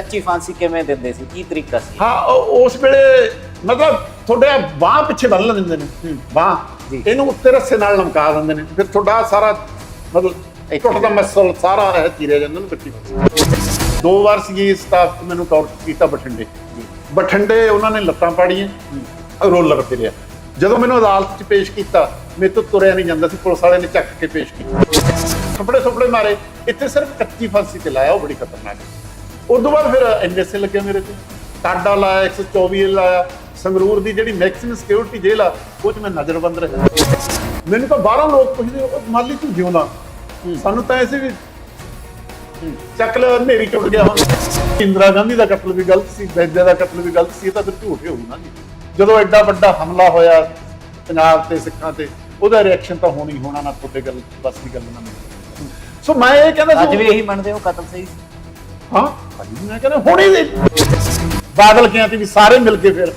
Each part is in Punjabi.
ਕੱਚੀ ਫਾਂਸੀ ਕਿਵੇਂ ਦਿੰਦੇ ਸੀ? ਕੀ ਤਰੀਕਾ ਸੀ? ਹਾਂ ਉਹ- ਉਸ ਵੇਲੇ ਮਤਲਬ ਤੁਹਾਡੇ ਬਾਹ ਪਿੱਛੇ ਬੰਨ ਦਿੰਦੇ ਨੇ। ਬਾਹ। ਜੀ। ਇਹਨੂੰ ਉੱਤੇ ਰੱਸੇ ਨਾਲ ਲਮਕਾ ਦਿੰਦੇ ਨੇ। ਫਿਰ ਤੁਹਾਡਾ ਸਾਰਾ ਮਤਲਬ ਇੱਥੇ। ਟੁੱਟਦਾ ਮਸਲ ਸਾਰਾ ਇਹ ਚੀਰਿਆ ਜਾਂਦਾ ਨੂੰ ਦੋ ਵਾਰ ਸੀ ਸਟਾਫ ਮੈਨੂੰ ਟੌਰਚ ਕੀਤਾ ਬਠਿੰਡੇ। ਬਠਿੰਡੇ ਉਹਨਾਂ ਨੇ ਲੱਤਾਂ ਪਾੜੀਆਂ। ਰੋਲਰ ਫਿਰਿਆ ਜਦੋਂ ਮੈਨੂੰ ਅਦਾਲਤ 'ਚ ਪੇਸ਼ ਕੀਤਾ ਮੇਰੇ ਤੋਂ ਤੁਰਿਆ ਨਹੀਂ ਜਾਂਦਾ ਸੀ। ਪੁਲਿਸ ਵਾਲੇ ਨੇ ਚੱਕ ਕੇ ਪੇਸ਼ ਕੀਤਾ। ਥੱਪੜੇ ਥੱਪੜੇ ਮਾਰੇ। ਇੱਥੇ ਸਿਰਫ ਕੱਚੀ ਫਾਂਸੀ ਤੇ ਲਾਇਆ ਉਹ ਬੜੀ ਖਤਰਨਾਕ। ਹੈ ਉਸ ਤੋਂ ਬਾਅਦ ਫਿਰ ਐਨਐਸਏ ਲੱਗਿਆ ਮੇਰੇ ਤੇ। ਟਾਡਾ ਲਾਇਆ 124 ਲਾਇਆ। ਸੰਗਰੂਰ ਦੀ ਜਿਹੜੀ ਮੈਕਸਿਮਮ ਸਿਕਿਉਰਿਟੀ ਜੇਲ੍ਹ ਆ ਉਹ 'ਚ ਮੈਂ ਨਜ਼ਰਬੰਦ ਰਿਹਾ। ਮੈਨੂੰ ਤਾਂ ਬਾਹਰੋਂ ਲੋਕ ਪੁੱਛਦੇ ਉਹ ਮਾਲੀ ਤੂੰ ਜਿਉਂਦਾ ਸਾਨੂੰ ਤਾਂ ਐਸੇ ਵੀ ਚੱਕ ਲੈ ਹਨੇਰੀ ਟੁੱਟ ਗਿਆ ਹੁਣ। ਇੰਦਰਾ ਗਾਂਧੀ ਦਾ ਕਤਲ ਵੀ ਗਲਤ ਸੀ ਬੈਦੇ ਦਾ ਕਤਲ ਵੀ ਗਲਤ ਸੀ ਇਹ ਤਾਂ ਫਿਰ ਝੂਠ ਹੀ ਹੋਊ ਨਾ ਜੀ। ਜਦੋਂ ਐਡਾ ਵੱਡਾ ਹਮਲਾ ਹੋਇਆ ਪੰਜਾਬ ਤੇ ਸਿੱਖਾਂ ਤੇ ਉਹਦਾ ਰਿਐਕਸ਼ਨ ਤਾਂ ਹੋਣੀ ਹੋਣਾ ਨਾ ਤੁਹਾਡੇ ਗੱਲ ਬਸ ਦੀ ਗੱਲ ਨਾ। ਸੋ ਮੈਂ ਇਹ ਕਹਿੰਦਾ ਅੱਜ ਵੀ ਇਹੀ ਮੰਨਦੇ ਹੋ ਕਤਲ ਸਹੀ? ਸੀ ਹਾਂ? ਭਾਜੀ ਮੈਂ ਕਹਿੰਦਾ ਹੋਣੀ ਦੇ ਬਾਦਲ ਕਿਹਾ ਸੀ ਵੀ ਸਾਰੇ ਮਿਲ ਕੇ ਫਿਰ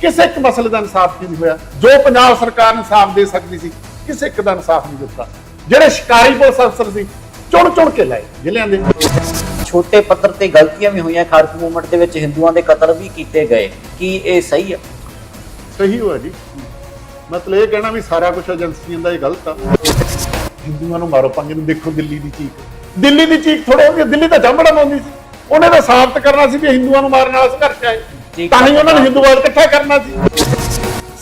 ਕਿਸੇ ਇੱਕ ਮਸਲੇ ਦਾ ਇਨਸਾਫ ਨਹੀਂ ਹੋਇਆ। ਜੋ ਪੰਜਾਬ ਸਰਕਾਰ ਇਨਸਾਫ ਦੇ ਸਕਦੀ ਸੀ ਕਿਸੇ ਇੱਕ ਦਾ ਇਨਸਾਫ ਨਹੀਂ ਦਿੱਤਾ। ਜਿਹੜੇ ਸ਼ਿਕਾਰੀ ਪੁਲਿਸ ਅਫਸਰ ਸੀ ਚੁਣ ਚੁਣ ਕੇ ਲਾਏ ਜ਼ਿਲ੍ਹਿਆਂ ਦੇ। ਛੋਟੇ ਪੱਧਰ ਤੇ ਗਲਤੀਆਂ ਵੀ ਹੋਈਆਂ ਖਾੜਕ ਮੂਵਮੈਂਟ ਦੇ ਵਿੱਚ ਹਿੰਦੂਆਂ ਦੇ ਕਤਲ ਵੀ ਕੀਤੇ ਗਏ। ਕੀ ਇਹ ਸਹੀ ਆ? ਸਹੀ ਹੋਇਆ ਜੀ। ਮਤਲਬ ਇਹ ਕਹਿਣਾ ਵੀ ਸਾਰਾ ਕੁਝ ਏਜੰਸੀਆਂ ਦਾ ਇਹ ਗਲਤ ਆ। ਹਿੰਦੂਆਂ ਨੂੰ ਮਾਰੋ ਪੰਜ ਨੂੰ ਦੇਖੋ ਦਿੱਲੀ ਦੀ ਚੀਕ। ਦਿੱਲੀ ਦੀ ਚੀਕ ਥੋੜੇ ਹੋ ਗਈ ਦਿੱਲੀ ਤਾਂ ਜੰਮੜਾ ਪਾਉਂਦੀ ਸੀ। ਉਹਨੇ ਤਾਂ ਸਾਬਤ ਕਰਨਾ ਸੀ ਵੀ ਹਿੰਦੂਆਂ ਨੂੰ ਮਾਰਨ ਵਾਲਾ ਸੰਘਰਸ਼ ਹੈ। ਠੀਕ ਤਾਂ ਹੀ ਉਹਨਾਂ ਨੇ ਹਿੰਦੂਵਾਦ ਇਕੱਠਾ ਕਰਨਾ ਸੀ।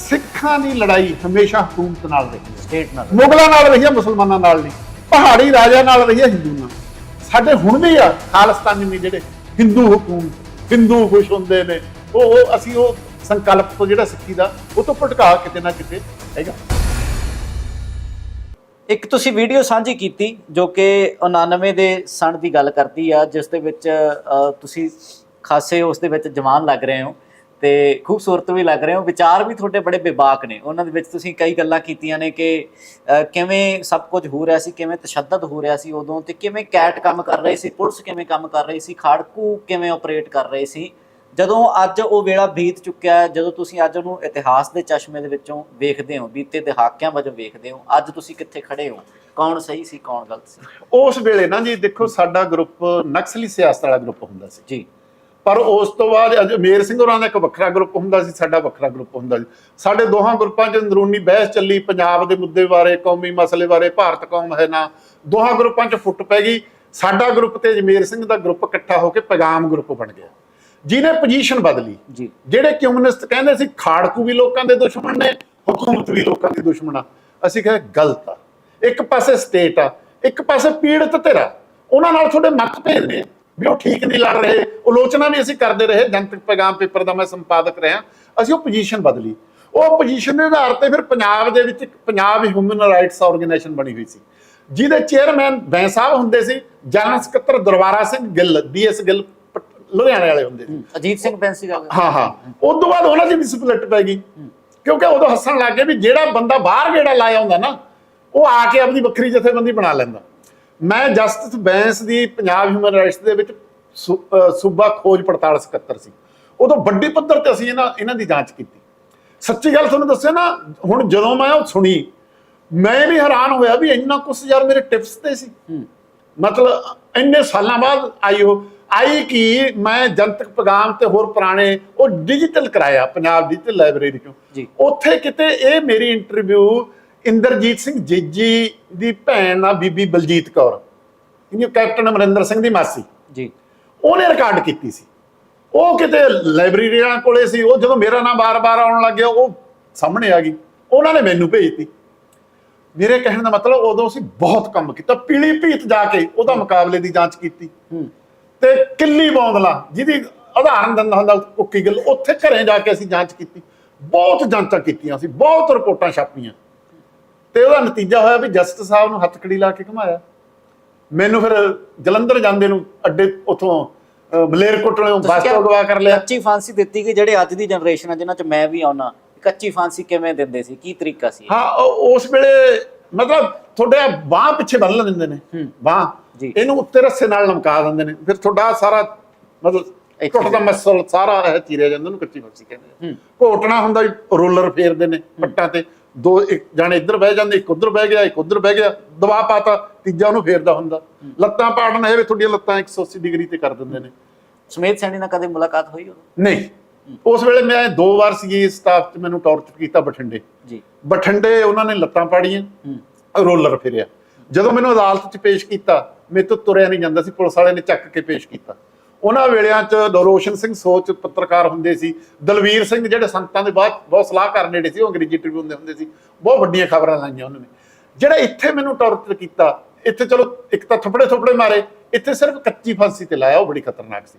ਸਿੱਖਾਂ ਦੀ ਲੜਾਈ ਹਮੇਸ਼ਾ ਹਕੂਮਤ ਨਾਲ ਰਹੀ ਹੈ। ਸਟੇਟ ਨਾਲ। ਮੁਗਲਾਂ ਨਾਲ ਰਹੀ ਹੈ ਮੁਸਲਮਾਨਾਂ ਨਾਲ ਨਹੀਂ। ਪਹਾੜੀ ਰਾਜਾ ਨਾਲ ਰਹੀ ਹੈ ਹਿੰਦੂ ਨਾਲ। ਸਾਡੇ ਹੁਣ ਵੀ ਆ ਖਾਲਸਤਾਨੀ ਵੀ ਜਿਹੜੇ ਹਿੰਦੂ ਹਕੂਮ ਹਿੰਦੂ ਖੁਸ਼ ਹੁੰਦੇ ਨੇ। ਉਹ ਉਹ ਅਸੀਂ ਉਹ ਸੰਕਲਪ ਤੋਂ ਜਿਹੜਾ ਸਿੱਖੀ ਦਾ ਉਹ ਤੋਂ ਭਟਕਾ ਕਿਤੇ ਨਾ ਕਿਤੇ ਹੈਗਾ। ਇੱਕ ਤੁਸੀਂ ਵੀਡੀਓ ਸਾਂਝੀ ਕੀਤੀ ਜੋ ਕਿ 99 ਦੇ ਸਣ ਦੀ ਗੱਲ ਕਰਦੀ ਆ, ਜਿਸ ਦੇ ਵਿੱਚ ਤੁਸੀਂ ਖਾਸੇ ਉਸ ਦੇ ਵਿੱਚ ਜਵਾਨ ਲੱਗ ਰਹੇ ਹੋ ਤੇ ਖੂਬਸੂਰਤ ਵੀ ਲੱਗ ਰਹੇ ਹੋ। ਵਿਚਾਰ ਵੀ ਤੁਹਾਡੇ ਬੜੇ ਬੇਬਾਕ ਨੇ। ਉਹਨਾਂ ਦੇ ਵਿੱਚ ਤੁਸੀਂ ਕਈ ਗੱਲਾਂ ਕੀਤੀਆਂ ਨੇ ਕਿ ਕਿਵੇਂ ਸਭ ਕੁਝ ਹੋ ਰਿਹਾ ਸੀ, ਕਿਵੇਂ ਤਸ਼ੱਦਦ ਹੋ ਰਿਹਾ ਸੀ ਉਦੋਂ ਤੇ ਕਿਵੇਂ ਕੈਟ ਕੰਮ ਕਰ ਰਹੀ ਸੀ, ਪੁਲਿਸ ਕਿਵੇਂ ਕੰਮ ਕਰ ਰਹੀ ਸੀ, ਖਾੜਕੂ ਕਿਵੇਂ ਆਪਰੇਟ ਕਰ ਰਹੇ ਸੀ। ਜਦੋਂ ਅੱਜ ਉਹ ਵੇਲਾ ਬੀਤ ਚੁੱਕਿਆ ਹੈ ਜਦੋਂ ਤੁਸੀਂ ਅੱਜ ਉਹਨੂੰ ਇਤਿਹਾਸ ਦੇ ਚਸ਼ਮੇ ਦੇ ਵਿੱਚੋਂ ਵੇਖਦੇ ਹੋ ਬੀਤੇ ਦਹਾਕਿਆਂ ਵਜੋਂ ਵੇਖਦੇ ਹੋ ਅੱਜ ਤੁਸੀਂ ਕਿੱਥੇ ਖੜੇ ਹੋ? ਕੌਣ ਸਹੀ ਸੀ ਕੌਣ ਗਲਤ ਸੀ? ਉਸ ਵੇਲੇ ਨਾ ਜੀ ਦੇਖੋ ਸਾਡਾ ਗਰੁੱਪ ਨਕਸਲੀ ਸਿਆਸਤ ਵਾਲਾ ਗਰੁੱਪ ਹੁੰਦਾ ਸੀ। ਜੀ। ਪਰ ਉਸ ਤੋਂ ਬਾਅਦ ਅੱਜ ਮੇਰ ਸਿੰਘ ਹੋਰਾਂ ਦਾ ਇੱਕ ਵੱਖਰਾ ਗਰੁੱਪ ਹੁੰਦਾ ਸੀ ਸਾਡਾ ਵੱਖਰਾ ਗਰੁੱਪ ਹੁੰਦਾ ਸੀ। ਸਾਡੇ ਦੋਹਾਂ ਗਰੁੱਪਾਂ 'ਚ ਅੰਦਰੂਨੀ ਬਹਿਸ ਚੱਲੀ ਪੰਜਾਬ ਦੇ ਮੁੱਦੇ ਬਾਰੇ ਕੌਮੀ ਮਸਲੇ ਬਾਰੇ ਭਾਰਤ ਕੌਮ ਹੈ ਨਾ ਦੋਹਾਂ ਗਰੁੱਪਾਂ 'ਚ ਫੁੱਟ ਪੈ ਗਈ। ਸਾਡਾ ਗਰੁੱਪ ਤੇ ਜਮੇਰ ਸਿੰਘ ਦਾ ਗਰੁੱਪ ਇਕੱਠਾ ਹੋ ਕੇ ਪੈਗਾਮ ਗਰੁੱਪ ਬਣ ਗਿਆ। ਜਿਹਨੇ ਪੋਜੀਸ਼ਨ ਬਦਲੀ ਜੀ। ਜਿਹੜੇ ਕਮਿਊਨਿਸਟ ਕਹਿੰਦੇ ਸੀ ਖਾੜਕੂ ਵੀ ਲੋਕਾਂ ਦੇ ਦੁਸ਼ਮਣ ਨੇ ਹਕੂਮਤ ਵੀ ਲੋਕਾਂ ਦੀ ਦੁਸ਼ਮਣ ਆ। ਅਸੀਂ ਕਹੇ ਗਲਤ ਆ। ਇੱਕ ਪਾਸੇ ਸਟੇਟ ਆ ਇੱਕ ਪਾਸੇ ਪੀੜਤ ਧਿਰਾ ਉਹਨਾਂ ਨਾਲ ਤੁਹਾਡੇ ਮਤ ਭੇਦ ਨੇ ਵੀ ਉਹ ਠੀਕ ਨਹੀਂ ਲੜ ਰਹੇ ਆਲੋਚਨਾ ਵੀ ਅਸੀਂ ਕਰਦੇ ਰਹੇ ਜਨਤਕ ਪੈਗਾਮ ਪੇਪਰ ਦਾ ਮੈਂ ਸੰਪਾਦਕ ਰਿਹਾ। ਅਸੀਂ ਉਹ ਪੋਜੀਸ਼ਨ ਬਦਲੀ। ਉਹ ਪੋਜੀਸ਼ਨ ਦੇ ਆਧਾਰ ਤੇ ਫਿਰ ਪੰਜਾਬ ਦੇ ਵਿੱਚ ਪੰਜਾਬ ਹਿਊਮਨ ਰਾਈਟਸ ਆਰਗੇਨਾਈਜੇਸ਼ਨ ਬਣੀ ਹੋਈ ਸੀ। ਜਿਹਦੇ ਚੇਅਰਮੈਨ ਬੈਂ ਸਾਹਿਬ ਹੁੰਦੇ ਸੀ ਜਨਰਲ ਸਕੱਤਰ ਦਰਬਾਰਾ ਸਿੰਘ ਗਿੱਲ ਡੀਐਸ ਗਿੱਲ। ਲੁਧਿਆਣੇ ਵਾਲੇ ਹੁੰਦੇ ਸੀ। ਅਜੀਤ ਸਿੰਘ ਬੈਂਸੀ ਦਾ ਹਾਂ ਹਾਂ। ਉਸ ਤੋਂ ਬਾਅਦ ਉਹਨਾਂ ਦੀ ਵੀ ਸਪਲਿਟ ਪੈ ਗਈ। ਕਿਉਂਕਿ ਉਦੋਂ ਹੱਸਣ ਲੱਗ ਗਏ ਵੀ ਜਿਹੜਾ ਬੰਦਾ ਬਾਹਰ ਗੇੜਾ ਲਾਇਆ ਹੁੰਦਾ ਨਾ ਉਹ ਆ ਕੇ ਆਪਣੀ ਵੱਖਰੀ ਜਥੇਬੰਦੀ ਬਣਾ ਲੈਂਦਾ। ਮੈਂ ਜਸਟਿਸ ਬੈਂਸ ਦੀ ਪੰਜਾਬ ਹਿਊਮਨ ਰਾਈਟਸ ਦੇ ਵਿੱਚ ਸੂਬਾ ਖੋਜ ਪੜਤਾਲ ਸਕੱਤਰ ਸੀ। ਉਦੋਂ ਵੱਡੀ ਪੱਧਰ ਤੇ ਅਸੀਂ ਇਹਨਾਂ ਇਹਨਾਂ ਦੀ ਜਾਂਚ ਕੀਤੀ। ਸੱਚੀ ਗੱਲ ਤੁਹਾਨੂੰ ਦੱਸਿਆ ਨਾ ਹੁਣ ਜਦੋਂ ਮੈਂ ਉਹ ਸੁਣੀ ਮੈਂ ਵੀ ਹੈਰਾਨ ਹੋਇਆ ਵੀ ਇੰਨਾ ਕੁਛ ਯਾਰ ਮੇਰੇ ਟਿਪਸ ਤੇ ਸੀ। ਮਤਲਬ ਇੰਨੇ ਸਾਲਾਂ ਬਾਅਦ ਆਈ ਉਹ ਆਈ ਕਿ ਮੈਂ ਜਨਤਕ ਪੈਗਾਮ ਤੇ ਹੋਰ ਪੁਰਾਣੇ ਉਹ ਡਿਜੀਟਲ ਕਰਾਇਆ ਪੰਜਾਬ ਡਿਜੀਟਲ ਲਾਇਬ੍ਰੇਰੀ ਚੋਂ। ਉੱਥੇ ਕਿਤੇ ਇਹ ਮੇਰੀ ਇੰਟਰਵਿਊ ਇੰਦਰਜੀਤ ਸਿੰਘ ਜੀਜੀ ਦੀ ਭੈਣ ਆ ਬੀਬੀ ਬਲਜੀਤ ਕੌਰ। ਇਹਨੂੰ ਕੈਪਟਨ ਅਮਰਿੰਦਰ ਸਿੰਘ ਦੀ ਮਾਸੀ। ਜੀ। ਉਹਨੇ ਰਿਕਾਰਡ ਕੀਤੀ ਸੀ। ਉਹ ਕਿਤੇ ਲਾਇਬ੍ਰੇਰੀਆਂ ਕੋਲੇ ਸੀ ਉਹ ਜਦੋਂ ਮੇਰਾ ਨਾਮ ਬਾਰ-ਬਾਰ ਆਉਣ ਲੱਗ ਗਿਆ ਉਹ ਸਾਹਮਣੇ ਆ ਗਈ। ਉਹਨਾਂ ਨੇ ਮੈਨੂੰ ਭੇਜਤੀ। ਮੇਰੇ ਕਹਿਣ ਦਾ ਮਤਲਬ ਉਦੋਂ ਅਸੀਂ ਬਹੁਤ ਕੰਮ ਕੀਤਾ ਪੀਲੀ ਭੀਤ ਜਾ ਕੇ ਉਹਦਾ ਮੁਕਾਬਲੇ ਦੀ ਜਾਂਚ ਕੀਤੀ। ਹੂੰ। ਤੇ ਕਿੱਲੀ ਬੌਂਦਲਾ ਜਿਹਦੀ ਉਦਾਹਰਨ ਦਿੰਦਾ ਹੁੰਦਾ ਕੁੱਕੀ ਗੱਲ ਉੱਥੇ ਘਰੇ ਜਾ ਕੇ ਅਸੀਂ ਜਾਂਚ ਕੀਤੀ। ਬਹੁਤ ਜਾਂਚਾਂ ਕੀਤੀਆਂ ਸੀ ਬਹੁਤ ਰਿਪੋਰਟਾਂ ਛਾਪੀਆਂ। ਤੇ ਉਹਦਾ ਨਤੀਜਾ ਹੋਇਆ ਵੀ ਜਸਟਿਸ ਸਾਹਿਬ ਨੂੰ ਹੱਥਕੜੀ ਲਾ ਕੇ ਘੁਮਾਇਆ। ਮੈਨੂੰ ਫਿਰ ਜਲੰਧਰ ਜਾਂਦੇ ਨੂੰ ਅੱਡੇ ਉਥੋਂ ਮਲੇਰਕੋਟਲੋਂ ਬੱਸ ਤੋਂ ਅਗਵਾ ਕਰ ਲਿਆ। ਕੱਚੀ ਫਾਂਸੀ ਦਿੱਤੀ ਕਿ ਜਿਹੜੇ ਅੱਜ ਦੀ ਜਨਰੇਸ਼ਨ ਆ ਜਿਨ੍ਹਾਂ ਚ ਮੈਂ ਵੀ ਆਉਣਾ ਕੱਚੀ ਫਾਂਸੀ ਕਿਵੇਂ ਦਿੰਦੇ ਸੀ? ਕੀ ਤਰੀਕਾ ਸੀ? ਹਾਂ ਉਸ ਵੇਲੇ ਮਤਲਬ ਤੁਹਾਡੇ ਬਾਹ ਪਿੱਛੇ ਬੰਨ ਲੈਂਦੇ ਨੇ। ਬਾਹ। ਇਹਨੂੰ ਉੱਤੇ ਰੱਸੇ ਨਾਲ ਲਮਕਾ ਦਿੰਦੇ ਨੇ। ਫਿਰ ਤੁਹਾਡਾ ਸਾਰਾ ਮਤਲਬ ਟੁੱਟਦਾ ਮਸਲ ਸਾਰਾ ਇਹ ਚੀਰਿਆ ਜਾਂਦਾ ਉਹਨੂੰ ਕੱਚੀ ਫਾਂਸੀ ਕਹਿੰਦੇ ਘੋਟਣਾ ਹੁੰਦਾ ਰੋਲਰ ਫੇਰਦੇ ਨੇ ਪੱਟਾਂ ਤੇ। ਦੋ ਇੱਕ ਜਾਣੇ ਇੱਧਰ ਬਹਿ ਜਾਂਦੇ ਇੱਕ ਉੱਧਰ ਬਹਿ ਗਿਆ ਇੱਕ ਉੱਧਰ ਬਹਿ ਗਿਆ ਦਬਾ ਪਾਤਾ ਤੀਜਾ ਉਹਨੂੰ ਫੇਰਦਾ ਹੁੰਦਾ। ਲੱਤਾਂ ਪਾੜਨ ਇਹ ਵੀ ਤੁਹਾਡੀਆਂ ਲੱਤਾਂ 180 ਡਿਗਰੀ ਤੇ ਕਰ ਦਿੰਦੇ ਨੇ। ਸਮੇਤ ਸੈਣੀ ਨਾਲ ਕਦੇ ਮੁਲਾਕਾਤ ਹੋਈ ਉਦੋਂ ਨਹੀਂ। ਉਸ ਵੇਲੇ ਮੈਂ ਦੋ ਵਾਰ ਸੀ ਸਟਾਫ 'ਚ ਮੈਨੂੰ ਟੌਰਚਰ ਕੀਤਾ ਬਠਿੰਡੇ। ਜੀ। ਬਠਿੰਡੇ ਉਹਨਾਂ ਨੇ ਲੱਤਾਂ ਪਾੜੀਆਂ ਰੋਲਰ ਫਿਰਿਆ। ਜਦੋਂ ਮੈਨੂੰ ਅਦਾਲਤ 'ਚ ਪੇਸ਼ ਕੀਤਾ ਮੇਰੇ ਤੋਂ ਤੁਰਿਆ ਨਹੀਂ ਜਾਂਦਾ ਸੀ, ਪੁਲਿਸ ਵਾਲਿਆਂ ਨੇ ਚੱਕ ਕੇ ਪੇਸ਼ ਕੀਤਾ। ਉਹਨਾਂ ਵੇਲਿਆਂ 'ਚ ਰੋਸ਼ਨ ਸਿੰਘ ਸੋਚ ਪੱਤਰਕਾਰ ਹੁੰਦੇ ਸੀ, ਦਲਵੀਰ ਸਿੰਘ ਜਿਹੜੇ ਸੰਗਤਾਂ ਦੇ ਬਾਅਦ ਬਹੁਤ ਸਲਾਹਕਾਰ ਨੇੜੇ ਸੀ, ਉਹ ਅੰਗਰੇਜ਼ੀ ਟ੍ਰਿਬਿਊਨ ਦੇ ਹੁੰਦੇ ਸੀ, ਬਹੁਤ ਵੱਡੀਆਂ ਖਬਰਾਂ ਲਾਈਆਂ ਉਹਨਾਂ ਨੇ। ਜਿਹੜਾ ਇੱਥੇ ਮੈਨੂੰ ਟੌਰਚਰ ਕੀਤਾ, ਇੱਥੇ ਚਲੋ ਇੱਕ ਤਾਂ ਥੱਪੜੇ ਥੱਪੜੇ ਮਾਰੇ, ਇੱਥੇ ਸਿਰਫ ਕੱਚੀ ਫਾਂਸੀ ਤੇ ਲਾਇਆ, ਉਹ ਬੜੀ ਖਤਰਨਾਕ ਸੀ।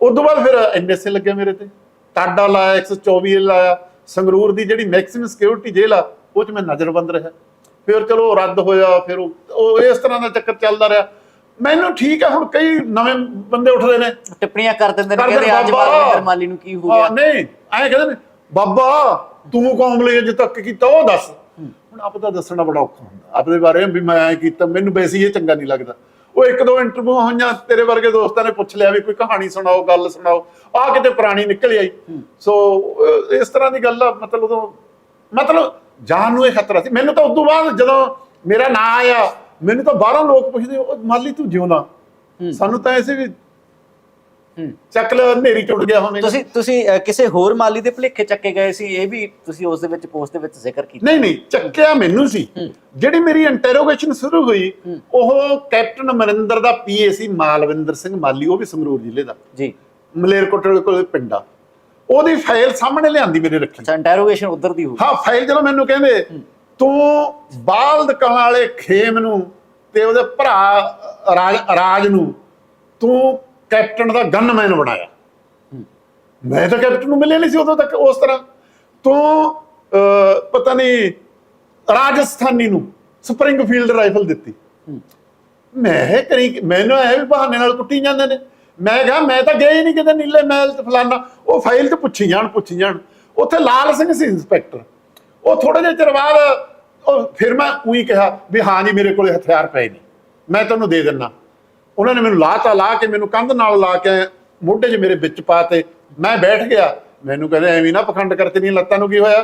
ਉਸ ਤੋਂ ਬਾਅਦ ਫਿਰ ਐਨਐਸਏ ਲੱਗਿਆ ਮੇਰੇ ਤੇ, ਟਾਡਾ ਲਾਇਆ 124 ਲਾਇਆ, ਸੰਗਰੂਰ ਦੀ ਜਿਹੜੀ ਮੈਕਸਿਮਮ ਸਿਕਿਉਰਿਟੀ ਜੇਲ੍ਹ ਆ, ਉਹ 'ਚ ਮੈਂ ਨਜ਼ਰਬੰਦ ਰਿਹਾ। ਫਿਰ ਚਲੋ ਉਹ ਰੱਦ ਹੋਇਆ, ਫਿਰ ਉਹ ਇਸ ਤਰ੍ਹਾਂ ਦਾ ਚੱਕਰ ਚੱਲਦਾ ਰਿਹਾ। ਮੈਨੂੰ ਠੀਕ ਹੈ ਹੁਣ ਕਈ ਨਵੇਂ ਬੰਦੇ ਉੱਠਦੇ ਨੇ। ਟਿੱਪਣੀਆਂ ਕਰ ਦਿੰਦੇ ਨੇ ਕਹਿੰਦੇ ਅੱਜ ਬਾਬਾ। ਮਾਲੀ ਨੂੰ ਕੀ ਹੋ ਗਿਆ? ਨਹੀਂ ਐਂ ਕਹਿੰਦੇ ਨੇ ਬਾਬਾ ਤੂੰ ਕੌਮ ਲਈ ਅਜੇ ਤੱਕ ਕੀਤਾ ਉਹ ਦੱਸ। ਹੁਣ ਆਪ ਦਾ ਦੱਸਣਾ ਬੜਾ ਔਖਾ ਹੁੰਦਾ। ਆਪਦੇ ਬਾਰੇ ਵੀ ਮੈਂ ਐਂ ਕੀਤਾ ਮੈਨੂੰ ਵੈਸੇ ਇਹ ਚੰਗਾ ਨਹੀਂ ਲੱਗਦਾ। ਉਹ ਇੱਕ ਦੋ ਇੰਟਰਵਿਊ ਹੋਈਆਂ ਤੇਰੇ ਵਰਗੇ ਦੋਸਤਾਂ ਨੇ ਪੁੱਛ ਲਿਆ ਵੀ ਕੋਈ ਕਹਾਣੀ ਸੁਣਾਓ ਗੱਲ ਸੁਣਾਓ। ਆ ਕਿਤੇ ਪੁਰਾਣੀ ਨਿਕਲ ਆਈ। ਸੋ ਇਸ ਤਰ੍ਹਾਂ ਦੀ ਗੱਲ ਆ ਮਤਲਬ ਉਦੋਂ ਮਤਲਬ ਜਾਨ ਨੂੰ ਇਹ ਖਤਰਾ ਸੀ। ਮੈਨੂੰ ਤਾਂ ਉਸ ਤੋਂ ਬਾਅਦ ਜਦੋਂ ਮੇਰਾ ਨਾਂ ਆਇਆ ਮੈਨੂੰ ਤਾਂ ਬਾਹਰੋਂ ਲੋਕ ਪੁੱਛਦੇ ਉਹ ਮਾਲੀ ਤੂੰ ਜਿਉਣਾ ਸਾਨੂੰ ਤਾਂ ਐਸੇ ਵੀ ਚੱਕ ਲੈ ਹਨੇਰੀ ਟੁੱਟ ਗਿਆ ਹੋਵੇਗਾ। ਤੁਸੀਂ ਤੁਸੀਂ ਅਹ, ਕਿਸੇ ਹੋਰ ਮਾਲੀ ਦੇ ਭੁਲੇਖੇ ਚੱਕੇ ਗਏ ਸੀ ਇਹ ਵੀ ਤੁਸੀਂ ਉਸ ਦੇ ਵਿੱਚ ਪੋਸਟ ਦੇ ਵਿੱਚ ਜ਼ਿਕਰ ਕੀਤਾ। ਨਹੀਂ ਨਹੀਂ ਚੱਕਿਆ ਮੈਨੂੰ ਸੀ। ਜਿਹੜੀ ਮੇਰੀ ਇੰਟਰੋਗੇਸ਼ਨ ਸ਼ੁਰੂ ਹੋਈ ਉਹ ਕੈਪਟਨ ਅਮਰਿੰਦਰ ਦਾ ਪੀਏ ਸੀ ਮਾਲਵਿੰਦਰ ਸਿੰਘ ਮਾਲੀ ਉਹ ਵੀ ਸੰਗਰੂਰ ਜ਼ਿਲ੍ਹੇ ਦਾ। ਜੀ। ਮਲੇਰਕੋਟਲੇ ਕੋਲ ਪਿੰਡਾ ਉਹਦੀ ਫਾਈਲ ਸਾਹਮਣੇ ਲਿਆਂਦੀ ਮੇਰੇ ਰੱਖੀ। ਅੱਛਾ ਇੰਟਰੋਗੇਸ਼ਨ ਉਧਰ ਦੀ ਹੋਈ ਹਾਂ ਫਾਈਲ ਜਦੋਂ ਮੈਨੂੰ ਕਹਿੰਦੇ ਤੂੰ ਬਾਲਦ ਕਾਂ ਵਾਲੇ ਖੇਮ ਨੂੰ ਤੇ ਉਹਦੇ ਭਰਾ, ਰਾਜ ਨੂੰ ਤੂੰ ਕੈਪਟਨ ਦਾ ਗਨਮੈਨ ਬਣਾਇਆ। ਮੈਂ ਤਾਂ ਕੈਪਟਨ ਨੂੰ ਮਿਲਿਆ ਨਹੀਂ ਸੀ ਉਦੋਂ ਤੱਕ ਉਸ ਤਰ੍ਹਾਂ। ਤੂੰ ਪਤਾ ਨਹੀਂ, ਰਾਜਸਥਾਨੀ ਨੂੰ ਸਪਰਿੰਗਫੀਲਡ ਰਾਈਫਲ ਦਿੱਤੀ। ਮੈਂ ਇਹ ਕਰੀ, ਮੈਨੂੰ ਇਹ ਵੀ ਬਹਾਨੇ ਨਾਲ ਕੁੱਟੀ ਜਾਂਦੇ ਨੇ। ਮੈਂ ਕਿਹਾ, ਮੈਂ ਤਾਂ ਗਏ ਹੀ ਨਹੀਂ ਕਿਤੇ ਨੀਲੇ ਮਹਿਲ ਤੇ ਫਲਾਨਾ। ਉਹ ਫਾਈਲ ਤੇ ਪੁੱਛੀ ਜਾਣ ਪੁੱਛੀ ਜਾਣ। ਉੱਥੇ ਲਾਲ ਸਿੰਘ ਸੀ ਇੰਸਪੈਕਟਰ ਉਹ ਥੋੜੇ ਜਿਹੇ ਚਿਰ ਬਾਅਦ ਉਹ ਫਿਰ ਮੈਂ ਉਹੀ ਕਿਹਾ ਵੀ ਹਾਂ ਜੀ, ਮੇਰੇ ਕੋਲੇ ਹਥਿਆਰ ਪਏ ਨੇ। ਮੈਂ ਤੁਹਾਨੂੰ ਦੇ ਦਿੰਨਾ। ਉਹਨਾਂ ਨੇ ਮੈਨੂੰ ਲਾਤਾ, ਲਾ ਕੇ ਮੈਨੂੰ ਕੰਧ ਨਾਲ ਲਾ ਕੇ ਮੋਢੇ 'ਚ ਮੇਰੇ ਵਿੱਚ ਪਾ ਤੇ ਮੈਂ ਬੈਠ ਗਿਆ। ਮੈਨੂੰ ਕਹਿੰਦੇ, ਐਵੇਂ ਨਾ ਪਖੰਡ ਕਰਤੇ ਨਹੀਂ ਲੱਤਾਂ ਨੂੰ ਕੀ ਹੋਇਆ?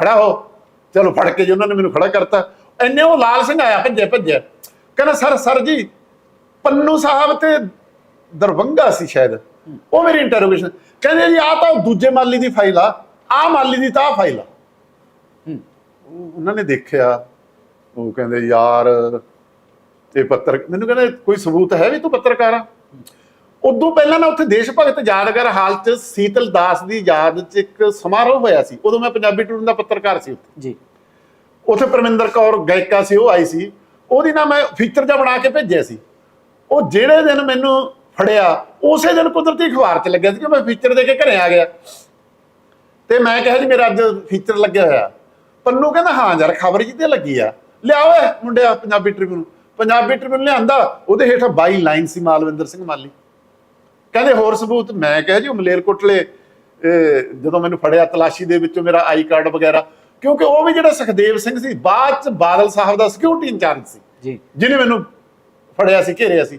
ਖੜਾ ਹੋ। ਚਲੋ ਫੜ ਕੇ ਜੀ, ਉਹਨਾਂ ਨੇ ਮੈਨੂੰ ਖੜਾ ਕਰਤਾ। ਐਨੇ ਉਹ ਲਾਲ ਸਿੰਘ ਆਇਆ, ਭੱਜਿਆ ਭੱਜਿਆ। ਕਹਿੰਦਾ, ਸਰ ਸਰ ਜੀ, ਪੰਨੂ ਸਾਹਿਬ ਤੇ ਦਰਵੰਗਾ ਸੀ ਸ਼ਾਇਦ। ਉਹ ਮੇਰੀ ਇੰਟਰੋਗੇਸ਼ਨ ਕਹਿੰਦੇ ਜੀ, ਆਹ ਤਾਂ ਉਹ ਦੂਜੇ ਮਾਲੀ ਦੀ ਫਾਈਲ ਆ। ਆਹ ਮਾਲੀ ਦੀ ਤਾਂ ਆਹ ਫਾਈਲ ਆ। ਉਹਨਾਂ ਨੇ ਦੇਖਿਆ। ਉਹ ਕਹਿੰਦੇ ਯਾਰ ਤੇ ਪੱਤਰ ਮੈਨੂੰ ਕਹਿੰਦੇ ਕੋਈ ਸਬੂਤ ਹੈ ਵੀ ਤੂੰ ਪੱਤਰਕਾਰ? ਆ ਉਦੋਂ ਪਹਿਲਾਂ ਨਾ ਉੱਥੇ ਦੇਸ਼ ਭਗਤ ਯਾਦਗਾਰ ਹਾਲ ਚ ਸੀਤਲ ਦਾਸ ਦੀ ਯਾਦ ਚ ਇੱਕ ਸਮਾਰੋਹ ਹੋਇਆ ਸੀ। ਉਦੋਂ ਮੈਂ ਪੰਜਾਬੀ ਟੂਰ ਦਾ ਪੱਤਰਕਾਰ ਸੀ ਉੱਥੇ। ਜੀ। ਉੱਥੇ ਪਰਮਿੰਦਰ ਕੌਰ ਗਾਇਕਾ ਸੀ ਉਹ ਆਈ ਸੀ। ਉਹਦੀ ਨਾ ਮੈਂ ਫੀਚਰ ਜਿਹਾ ਬਣਾ ਕੇ ਭੇਜਿਆ ਸੀ। ਉਹ ਜਿਹੜੇ ਦਿਨ ਮੈਨੂੰ ਫੜਿਆ ਉਸੇ ਦਿਨ ਕੁਦਰਤੀ ਅਖਬਾਰ 'ਚ ਲੱਗਿਆ ਸੀ ਕਿ ਮੈਂ ਫੀਚਰ ਦੇ ਕੇ ਘਰੇ ਆ ਗਿਆ। ਤੇ ਮੈਂ ਕਿਹਾ ਜੀ ਮੇਰਾ ਅੱਜ ਫੀਚਰ ਲੱਗਿਆ ਹੋਇਆ। ਪੰਨੂ ਕਹਿੰਦਾ ਹਾਂ ਯਾਰ ਖਬਰ ਜੀ ਤੇ ਲੱਗੀ ਆ? ਲਿਆ ਓਏ ਮੁੰਡਿਆ ਪੰਜਾਬੀ ਟ੍ਰਿਬਿਊਨ। ਪੰਜਾਬੀ ਟ੍ਰਿਬਿਊਨ ਲਿਆਂਦਾ ਉਹਦੇ ਹੇਠਾਂ 22 ਲਾਈਨ ਸੀ ਮਾਲਵਿੰਦਰ ਸਿੰਘ ਮਾਲੀ। ਕਹਿੰਦੇ ਹੋਰ ਸਬੂਤ? ਮੈਂ ਕਿਹਾ ਜੀ ਉਹ ਮਲੇਰਕੋਟਲੇ ਜਦੋਂ ਮੈਨੂੰ ਫੜਿਆ ਤਲਾਸ਼ੀ ਦੇ ਵਿੱਚੋਂ ਮੇਰਾ ਆਈ ਕਾਰਡ ਵਗੈਰਾ ਕਿਉਂਕਿ ਉਹ ਵੀ ਜਿਹੜਾ ਸੁਖਦੇਵ ਸਿੰਘ ਸੀ ਬਾਅਦ ਚ ਬਾਦਲ ਸਾਹਿਬ ਦਾ ਸਿਕਿਉਰਿਟੀ ਇੰਚਾਰਜ ਸੀ ਜੀ। ਜਿਹਨੇ ਮੈਨੂੰ ਫੜਿਆ ਸੀ ਘੇਰਿਆ ਸੀ।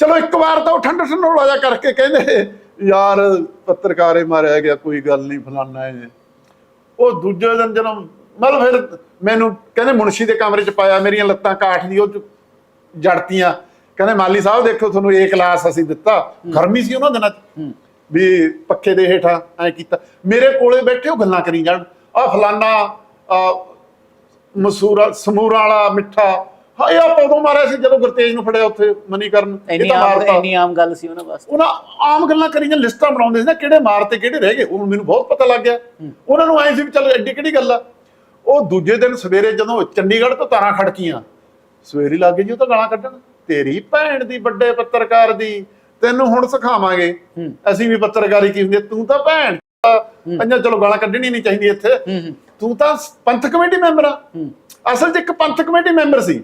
ਚਲੋ ਇੱਕ ਵਾਰ ਤਾਂ ਉਹ ਠੰਡ ਠੰਡੋਲਾ ਜਾ ਕਰਕੇ ਕਹਿੰਦੇ ਯਾਰ ਪੱਤਰਕਾਰੇ ਮਾਰਿਆ ਗਿਆ ਕੋਈ ਗੱਲ ਨਹੀਂ ਫਲਾਨਾ ਹੈ ਉਹ ਦੂਜੇ ਦਿਨ ਜਦੋਂ ਮਤਲਬ ਫਿਰ ਮੈਨੂੰ ਕਹਿੰਦੇ ਮੁਨਸ਼ੀ ਦੇ ਕਮਰੇ 'ਚ ਪਾਇਆ ਮੇਰੀਆਂ ਲੱਤਾਂ ਕਾਠ ਦੀ ਉਹ 'ਚ ਜੜਤੀਆਂ। ਕਹਿੰਦੇ ਮਾਲੀ ਸਾਹਿਬ ਦੇਖੋ ਤੁਹਾਨੂੰ ਏ ਕਲਾਸ ਅਸੀਂ ਦਿੱਤਾ। ਗਰਮੀ ਸੀ ਉਹਨਾਂ ਦਿਨਾਂ 'ਚ। ਵੀ ਪੱਖੇ ਦੇ ਹੇਠਾਂ ਐ ਕੀਤਾ। ਮੇਰੇ ਕੋਲੇ ਬੈਠੇ ਉਹ ਗੱਲਾਂ ਕਰੀ ਜਾਣ। ਆ ਫਲਾਨਾ ਮਸੂਰਾ ਸਮੂਰਾ ਵਾਲਾ ਮਿੱਠਾ। ਹਾਂ ਇਹ ਆਪਾਂ ਉਦੋਂ ਮਾਰਿਆ ਸੀ ਜਦੋਂ ਗੁਰਤੇਜ ਨੂੰ ਫੜਿਆ ਉੱਥੇ ਮਨੀਕਰਨ। ਇਹ ਇੰਨੀ ਤਾਂ ਮਾਰਤਾ। ਇੰਨੀ ਆਮ ਗੱਲ ਸੀ ਉਹਨਾਂ ਵਾਸਤੇ। ਉਹਨਾਂ ਆਮ ਗੱਲਾਂ ਕਰੀਆਂ ਲਿਸਟਾਂ ਬਣਾਉਂਦੇ ਸੀ ਨਾ ਕਿਹੜੇ ਮਾਰਤੇ ਕਿਹੜੇ ਰਹਿ ਗਏ। ਉਹ ਮੈਨੂੰ ਬਹੁਤ ਪਤਾ ਲੱਗ ਗਿਆ। ਉਹਨਾਂ ਨੂੰ ਐਂ ਸੀ ਵੀ ਚੱਲ ਐਡੀ ਕਿਹੜੀ ਗੱਲ ਆ? ਉਹ ਦੂਜੇ ਦਿਨ ਸਵੇਰੇ ਜਦੋਂ ਚੰਡੀਗੜ੍ਹ ਤੋਂ ਤਾਰਾਂ ਖੜਕੀਆਂ ਸਵੇਰੇ ਲੱਗ ਜੀ ਉਹ ਤਾਂ ਗਾਲਾਂ ਕੱਢਣ। ਤੇਰੀ ਭੈਣ ਦੀ ਵੱਡੇ ਪੱਤਰਕਾਰ ਦੀ ਤੈਨੂੰ ਹੁਣ ਸਿਖਾਵਾਂਗੇ। ਅਸੀਂ ਵੀ ਪੱਤਰਕਾਰੀ ਕੀ ਹੁੰਦੀ ਤੂੰ ਤਾਂ ਭੈਣ। ਅੰਜਾ ਚਲੋ ਗਾਲਾਂ ਕੱਢਣੀ ਨਹੀਂ ਚਾਹੀਦੀ ਇੱਥੇ। ਤੂੰ ਤਾਂ ਪੰਥਕ ਕਮੇਟੀ ਮੈਂਬਰ ਆ। ਅਸਲ 'ਚ ਇੱਕ ਪੰਥਕ ਕਮੇਟੀ ਮੈਂਬਰ ਸੀ।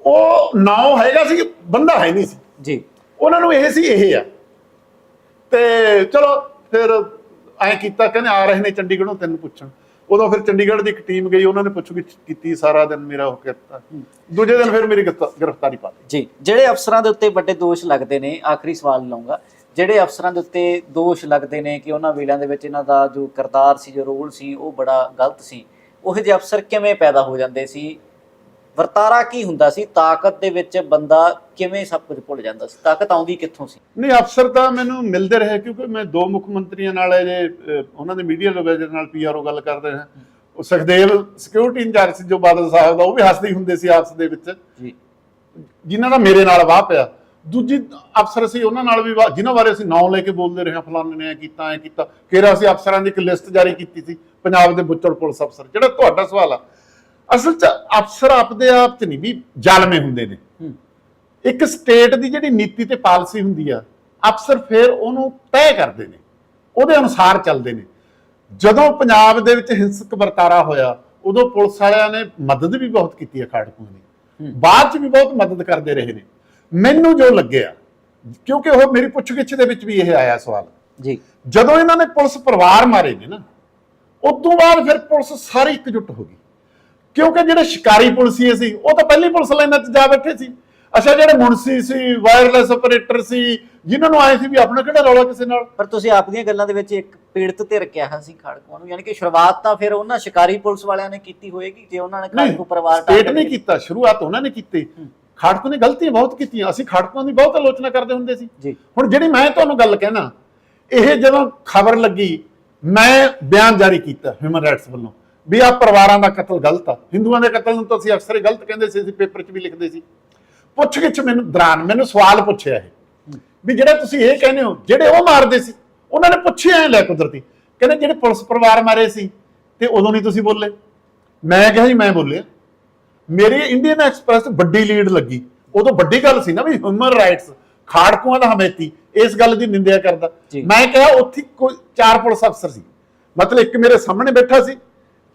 ਉਹ ਨਾਉ ਹੈਗਾ ਸੀ ਬੰਦਾ ਹੈ ਨਹੀਂ ਸੀ। ਜੀ। ਉਹਨਾਂ ਨੂੰ ਇਹ ਸੀ ਇਹ ਆ। ਤੇ ਚਲੋ ਫਿਰ ਐਂ ਕੀਤਾ ਕਹਿੰਦੇ ਆ ਰਹੇ ਨੇ ਚੰਡੀਗੜ੍ਹੋਂ ਤੈਨੂੰ ਪੁੱਛਣ। ਉਦੋਂ ਫਿਰ ਚੰਡੀਗੜ੍ਹ ਦੀ ਇੱਕ ਟੀਮ ਗਈ, ਉਹਨਾਂ ਨੇ ਪੁੱਛਗਿੱਛ ਕੀਤੀ, ਸਾਰਾ ਦਿਨ ਮੇਰਾ ਉਹ ਕੀਤਾ। ਦੂਜੇ ਦਿਨ ਫਿਰ ਮੇਰੀ ਗ੍ਰਿਫਤਾ- ਗ੍ਰਿਫਤਾਰੀ ਪਾ ਦਿੱਤੀ ਜੀ, ਜਿਹੜੇ ਅਫਸਰਾਂ ਦੇ ਉੱਤੇ ਵੱਡੇ ਦੋਸ਼ ਲੱਗਦੇ ਨੇ, ਆਖਰੀ ਸਵਾਲ ਲਾਉਂਗਾ ਜਿਹੜੇ ਅਫਸਰਾਂ ਦੇ ਉੱਤੇ ਦੋਸ਼ ਲੱਗਦੇ ਨੇ ਕਿ ਉਹਨਾਂ ਵੇਲਿਆਂ ਦੇ ਵਿੱਚ ਇਹਨਾਂ ਦਾ ਜੋ ਕਿਰਦਾਰ ਸੀ, ਜੋ ਰੋਲ ਸੀ, ਉਹ ਬੜਾ ਗਲਤ ਸੀ, ਉਹ ਜਿਹੇ ਅਫਸਰ ਕਿਵੇਂ ਪੈਦਾ ਹੋ ਜਾਂਦੇ ਸੀ? ਵਰਤਾਰਾ ਕੀ ਹੁੰਦਾ ਸੀ? ਤਾਕਤ ਦੇ ਵਿੱਚ ਬੰਦਾ ਕਿਵੇਂ ਸਭ ਕੁਝ ਭੁੱਲ ਜਾਂਦਾ ਸੀ? ਤਾਕਤ ਆਉਂਦੀ ਕਿੱਥੋਂ ਸੀ? ਨਹੀਂ ਅਫਸਰ ਤਾਂ ਮੈਨੂੰ ਮਿਲਦੇ ਰਹੇ ਕਿਉਂਕਿ ਮੈਂ ਦੋ ਮੁੱਖ ਮੰਤਰੀਆਂ ਨਾਲ ਇਹ ਜੇ ਉਹਨਾਂ ਦੇ ਮੀਡੀਆ ਲੋਕਾਂ ਦੇ ਨਾਲ ਪੀਆਰਓ ਗੱਲ ਕਰਦੇ ਹਾਂ ਉਹ ਸੁਖਦੇਵ ਸਿਕਿਉਰਿਟੀ ਇੰਚਾਰਜ ਸੀ ਜੋ ਬਾਦਲ ਸਾਹਿਬ ਦਾ ਉਹ ਵੀ ਹੱਸਦੇ ਹੁੰਦੇ ਸੀ ਆਪਸ ਦੇ ਵਿੱਚ। ਜੀ। ਜਿਨ੍ਹਾਂ ਦਾ ਮੇਰੇ ਨਾਲ ਵਾਹ ਪਿਆ। ਦੂਜੀ ਅਫਸਰ ਸੀ ਉਹਨਾਂ ਨਾਲ ਵੀ ਜਿਨ੍ਹਾਂ ਬਾਰੇ ਅਸੀਂ ਨਾਂ ਲੈ ਕੇ ਬੋਲਦੇ ਰਹੇ ਫਲਾਣੇ ਨੇ ਇਹ ਕੀਤਾ ਐ ਕੀਤਾ। ਕਿਹੜਾ ਅਸੀਂ ਅਫਸਰਾਂ ਦੀ ਇੱਕ ਲਿਸਟ ਜਾਰੀ ਕੀਤੀ ਸੀ ਪੰਜਾਬ ਦੇ ਬੁੱਚੜ ਪੁਲਿਸ ਅਫਸਰ। ਜਿਹੜਾ ਤੁਹਾਡਾ ਸਵਾਲ ਆ ਅਸਲ 'ਚ ਅਫਸਰ ਆਪਦੇ ਆਪ 'ਚ ਨਹੀਂ ਵੀ ਜ਼ਾਲਮੇ ਹੁੰਦੇ ਨੇ। ਇੱਕ ਸਟੇਟ ਦੀ ਜਿਹੜੀ ਨੀਤੀ ਤੇ ਪਾਲਿਸੀ ਹੁੰਦੀ ਆ ਅਫਸਰ ਫਿਰ ਉਹਨੂੰ ਤੈਅ ਕਰਦੇ ਨੇ ਉਹਦੇ ਅਨੁਸਾਰ ਚੱਲਦੇ ਨੇ। ਜਦੋਂ ਪੰਜਾਬ ਦੇ ਵਿੱਚ ਹਿੰਸਕ ਵਰਤਾਰਾ ਹੋਇਆ ਉਦੋਂ ਪੁਲਿਸ ਵਾਲਿਆਂ ਨੇ ਮਦਦ ਵੀ ਬਹੁਤ ਕੀਤੀ ਹੈ ਖਾੜਕੂ ਦੀ। ਬਾਅਦ ਚ ਵੀ ਬਹੁਤ ਮਦਦ ਕਰਦੇ ਰਹੇ ਨੇ। ਮੈਨੂੰ ਜੋ ਲੱਗਿਆ ਕਿਉਂਕਿ ਉਹ ਮੇਰੀ ਪੁੱਛਗਿੱਛ ਦੇ ਵਿੱਚ ਵੀ ਇਹ ਆਇਆ ਸਵਾਲ। ਜੀ। ਜਦੋਂ ਇਹਨਾਂ ਨੇ ਪੁਲਿਸ ਪਰਿਵਾਰ ਮਾਰੇ ਨੇ ਨਾ ਉਸ ਤੋਂ ਬਾਅਦ ਫਿਰ ਪੁਲਿਸ ਸਾਰੀ ਇਕਜੁੱਟ ਹੋ ਗਈ। ਕਿਉਂਕਿ ਜਿਹੜੇ ਸ਼ਿਕਾਰੀ ਪੁਲਿਸੀਏ ਸੀ ਉਹ ਤਾਂ ਪਹਿਲੀ ਪੁਲਿਸ ਲਾਈਨਾਂ 'ਚ ਜਾ ਬੈਠੇ ਸੀ। ਅੱਛਾ ਜਿਹੜੇ ਮੁਨਸੀ ਸੀ ਵਾਇਰਲੈਸ ਆਪਰੇਟਰ ਸੀ ਜਿਨ੍ਹਾਂ ਨੂੰ ਆਏ ਸੀ ਵੀ ਆਪਣਾ ਕਿਹੜਾ ਰੌਲਾ ਕਿਸੇ ਨਾਲ? ਪਰ ਤੁਸੀਂ ਆਪਦੀਆਂ ਗੱਲਾਂ ਦੇ ਵਿੱਚ ਇੱਕ ਪੀੜਤ ਧਿਰ ਕਿਹਾ ਸੀ ਖੜਕੂਆਂ ਨੂੰ ਯਾਨੀ ਕਿ ਸ਼ੁਰੂਆਤ ਤਾਂ ਫਿਰ ਉਹਨਾਂ ਸ਼ਿਕਾਰੀ ਪੁਲਿਸ ਵਾਲਿਆਂ ਨੇ ਕੀਤੀ ਹੋਏਗੀ ਜੇ ਉਹਨਾਂ ਨੇ ਖੜਕੂ ਪਰਿਵਾਰ ਸਟੇਟ ਨੇ ਕੀਤਾ ਸ਼ੁਰੂਆਤ ਉਹਨਾਂ ਨੇ ਕੀਤੀ। ਖਾੜਕੂ ਨੇ ਗਲਤੀਆਂ ਬਹੁਤ ਕੀਤੀਆਂ ਅਸੀਂ ਖਾੜਕੂਆਂ ਦੀ ਬਹੁਤ ਆਲੋਚਨਾ ਕਰਦੇ ਹੁੰਦੇ ਸੀ। ਜੀ। ਹੁਣ ਜਿਹੜੀ ਮੈਂ ਤੁਹਾਨੂੰ ਗੱਲ ਕਹਿਣਾ ਇਹ ਜਦੋਂ ਖਬਰ ਲੱਗੀ ਮੈਂ ਬਿਆਨ ਜਾਰੀ ਕੀਤਾ ਹਿਊਮਨ ਰਾਈਟਸ ਵੱਲੋਂ। ਵੀ ਆ ਪਰਿਵਾਰਾਂ ਦਾ ਕਤਲ ਗਲਤ ਆ। ਹਿੰਦੂਆਂ ਦੇ ਕਤਲ ਨੂੰ ਤਾਂ ਅਸੀਂ ਅਕਸਰ ਹੀ ਗਲਤ ਕਹਿੰਦੇ ਸੀ ਅਸੀਂ ਪੇਪਰ 'ਚ ਵੀ ਲਿਖਦੇ ਸੀ। ਪੁੱਛ ਗਿੱਛ ਮੈਨੂੰ ਦੌਰਾਨ ਮੈਨੂੰ ਸਵਾਲ ਪੁੱਛਿਆ ਇਹ ਵੀ ਜਿਹੜਾ ਤੁਸੀਂ ਇਹ ਕਹਿੰਦੇ ਹੋ ਜਿਹੜੇ ਉਹ ਮਾਰਦੇ ਸੀ ਉਹਨਾਂ ਨੇ ਪੁੱਛਿਆ ਐ ਲੈ ਕੁਦਰਤੀ ਕਹਿੰਦੇ ਜਿਹੜੇ ਪੁਲਿਸ ਪਰਿਵਾਰ ਮਾਰੇ ਸੀ ਤੇ ਉਦੋਂ ਨਹੀਂ ਤੁਸੀਂ ਬੋਲੇ? ਮੈਂ ਕਿਹਾ ਜੀ ਮੈਂ ਬੋਲਿਆ। ਮੇਰੀ ਇੰਡੀਅਨ ਐਕਸਪ੍ਰੈਸ ਵੱਡੀ ਲੀਡ ਲੱਗੀ। ਉਦੋਂ ਵੱਡੀ ਗੱਲ ਸੀ ਨਾ ਵੀ ਹਿਊਮਨ ਰਾਈਟਸ ਖਾੜਕੂਆਂ ਦਾ ਹਮੇਤੀ ਇਸ ਗੱਲ ਦੀ ਨਿੰਦਿਆ ਕਰਦਾ। ਮੈਂ ਕਿਹਾ ਉੱਥੇ ਕੋਈ ਚਾਰ ਪੁਲਿਸ ਅਫਸਰ ਸੀ। ਮਤਲਬ ਇੱਕ ਮੇਰੇ ਸਾਹਮਣੇ ਬੈਠਾ ਸੀ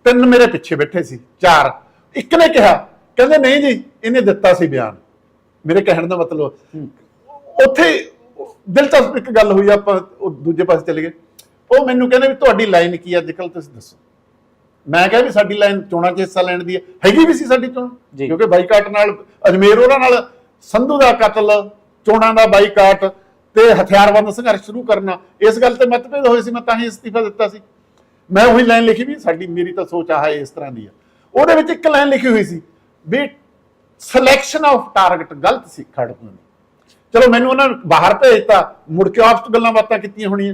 ਤਿੰਨ ਮੇਰੇ ਪਿੱਛੇ ਬੈਠੇ ਸੀ ਚਾਰ। ਇੱਕ ਨੇ ਕਿਹਾ ਕਹਿੰਦੇ ਨਹੀਂ ਜੀ ਇਹਨੇ ਦਿੱਤਾ ਸੀ ਬਿਆਨ। ਮੇਰੇ ਕਹਿਣ ਦਾ ਮਤਲਬ ਉੱਥੇ ਦਿਲਚਸਪ ਇੱਕ ਗੱਲ ਹੋਈ ਆਪਾਂ ਉਹ ਦੂਜੇ ਪਾਸੇ ਚਲੇ ਗਏ। ਉਹ ਮੈਨੂੰ ਕਹਿੰਦੇ ਵੀ ਤੁਹਾਡੀ ਲਾਈਨ ਕੀ ਹੈ ਅੱਜ ਕੱਲ ਤੁਸੀਂ ਦੱਸੋ। ਮੈਂ ਕਿਹਾ ਵੀ ਸਾਡੀ ਲਾਈਨ ਚੋਣਾਂ 'ਚ ਹਿੱਸਾ ਲੈਣ ਦੀ ਹੈ ਹੈਗੀ ਵੀ ਸੀ ਸਾਡੀ ਚੋਣ। ਕਿਉਂਕਿ ਬਾਈਕਾਟ ਨਾਲ ਅਜਮੇਰ ਉਹਨਾਂ ਨਾਲ ਸੰਧੂ ਦਾ ਕਤਲ ਚੋਣਾਂ ਦਾ ਬਾਈਕਾਟ ਤੇ ਹਥਿਆਰਬੰਦ ਸੰਘਰਸ਼ ਸ਼ੁਰੂ ਕਰਨਾ ਇਸ ਗੱਲ ਤੇ ਮਤਭੇਦ ਹੋਏ ਸੀ ਮੈਂ ਤਾਂ ਹੀ ਅਸਤੀਫਾ ਦਿੱਤਾ ਸੀ। ਮੈਂ ਉਹੀ ਲਾਈਨ ਲਿਖੀ ਵੀ ਸਾਡੀ ਮੇਰੀ ਤਾਂ ਸੋਚ ਆਹ ਹੈ ਇਸ ਤਰ੍ਹਾਂ ਦੀ ਆ। ਉਹਦੇ ਵਿੱਚ ਇੱਕ ਲਾਈਨ ਲਿਖੀ ਹੋਈ ਸੀ ਵੀ ਸਿਲੈਕਸ਼ਨ ਆਫ ਟਾਰਗੇਟ ਗਲਤ ਸੀ ਖੜਕੂ ਨੇ ਚਲੋ ਮੈਨੂੰ ਉਹਨਾਂ ਨੇ ਬਾਹਰ ਭੇਜਤਾ ਮੁੜ ਕੇ ਆਪਸ ਗੱਲਾਂ ਬਾਤਾਂ ਕੀਤੀਆਂ ਹੋਣੀਆਂ।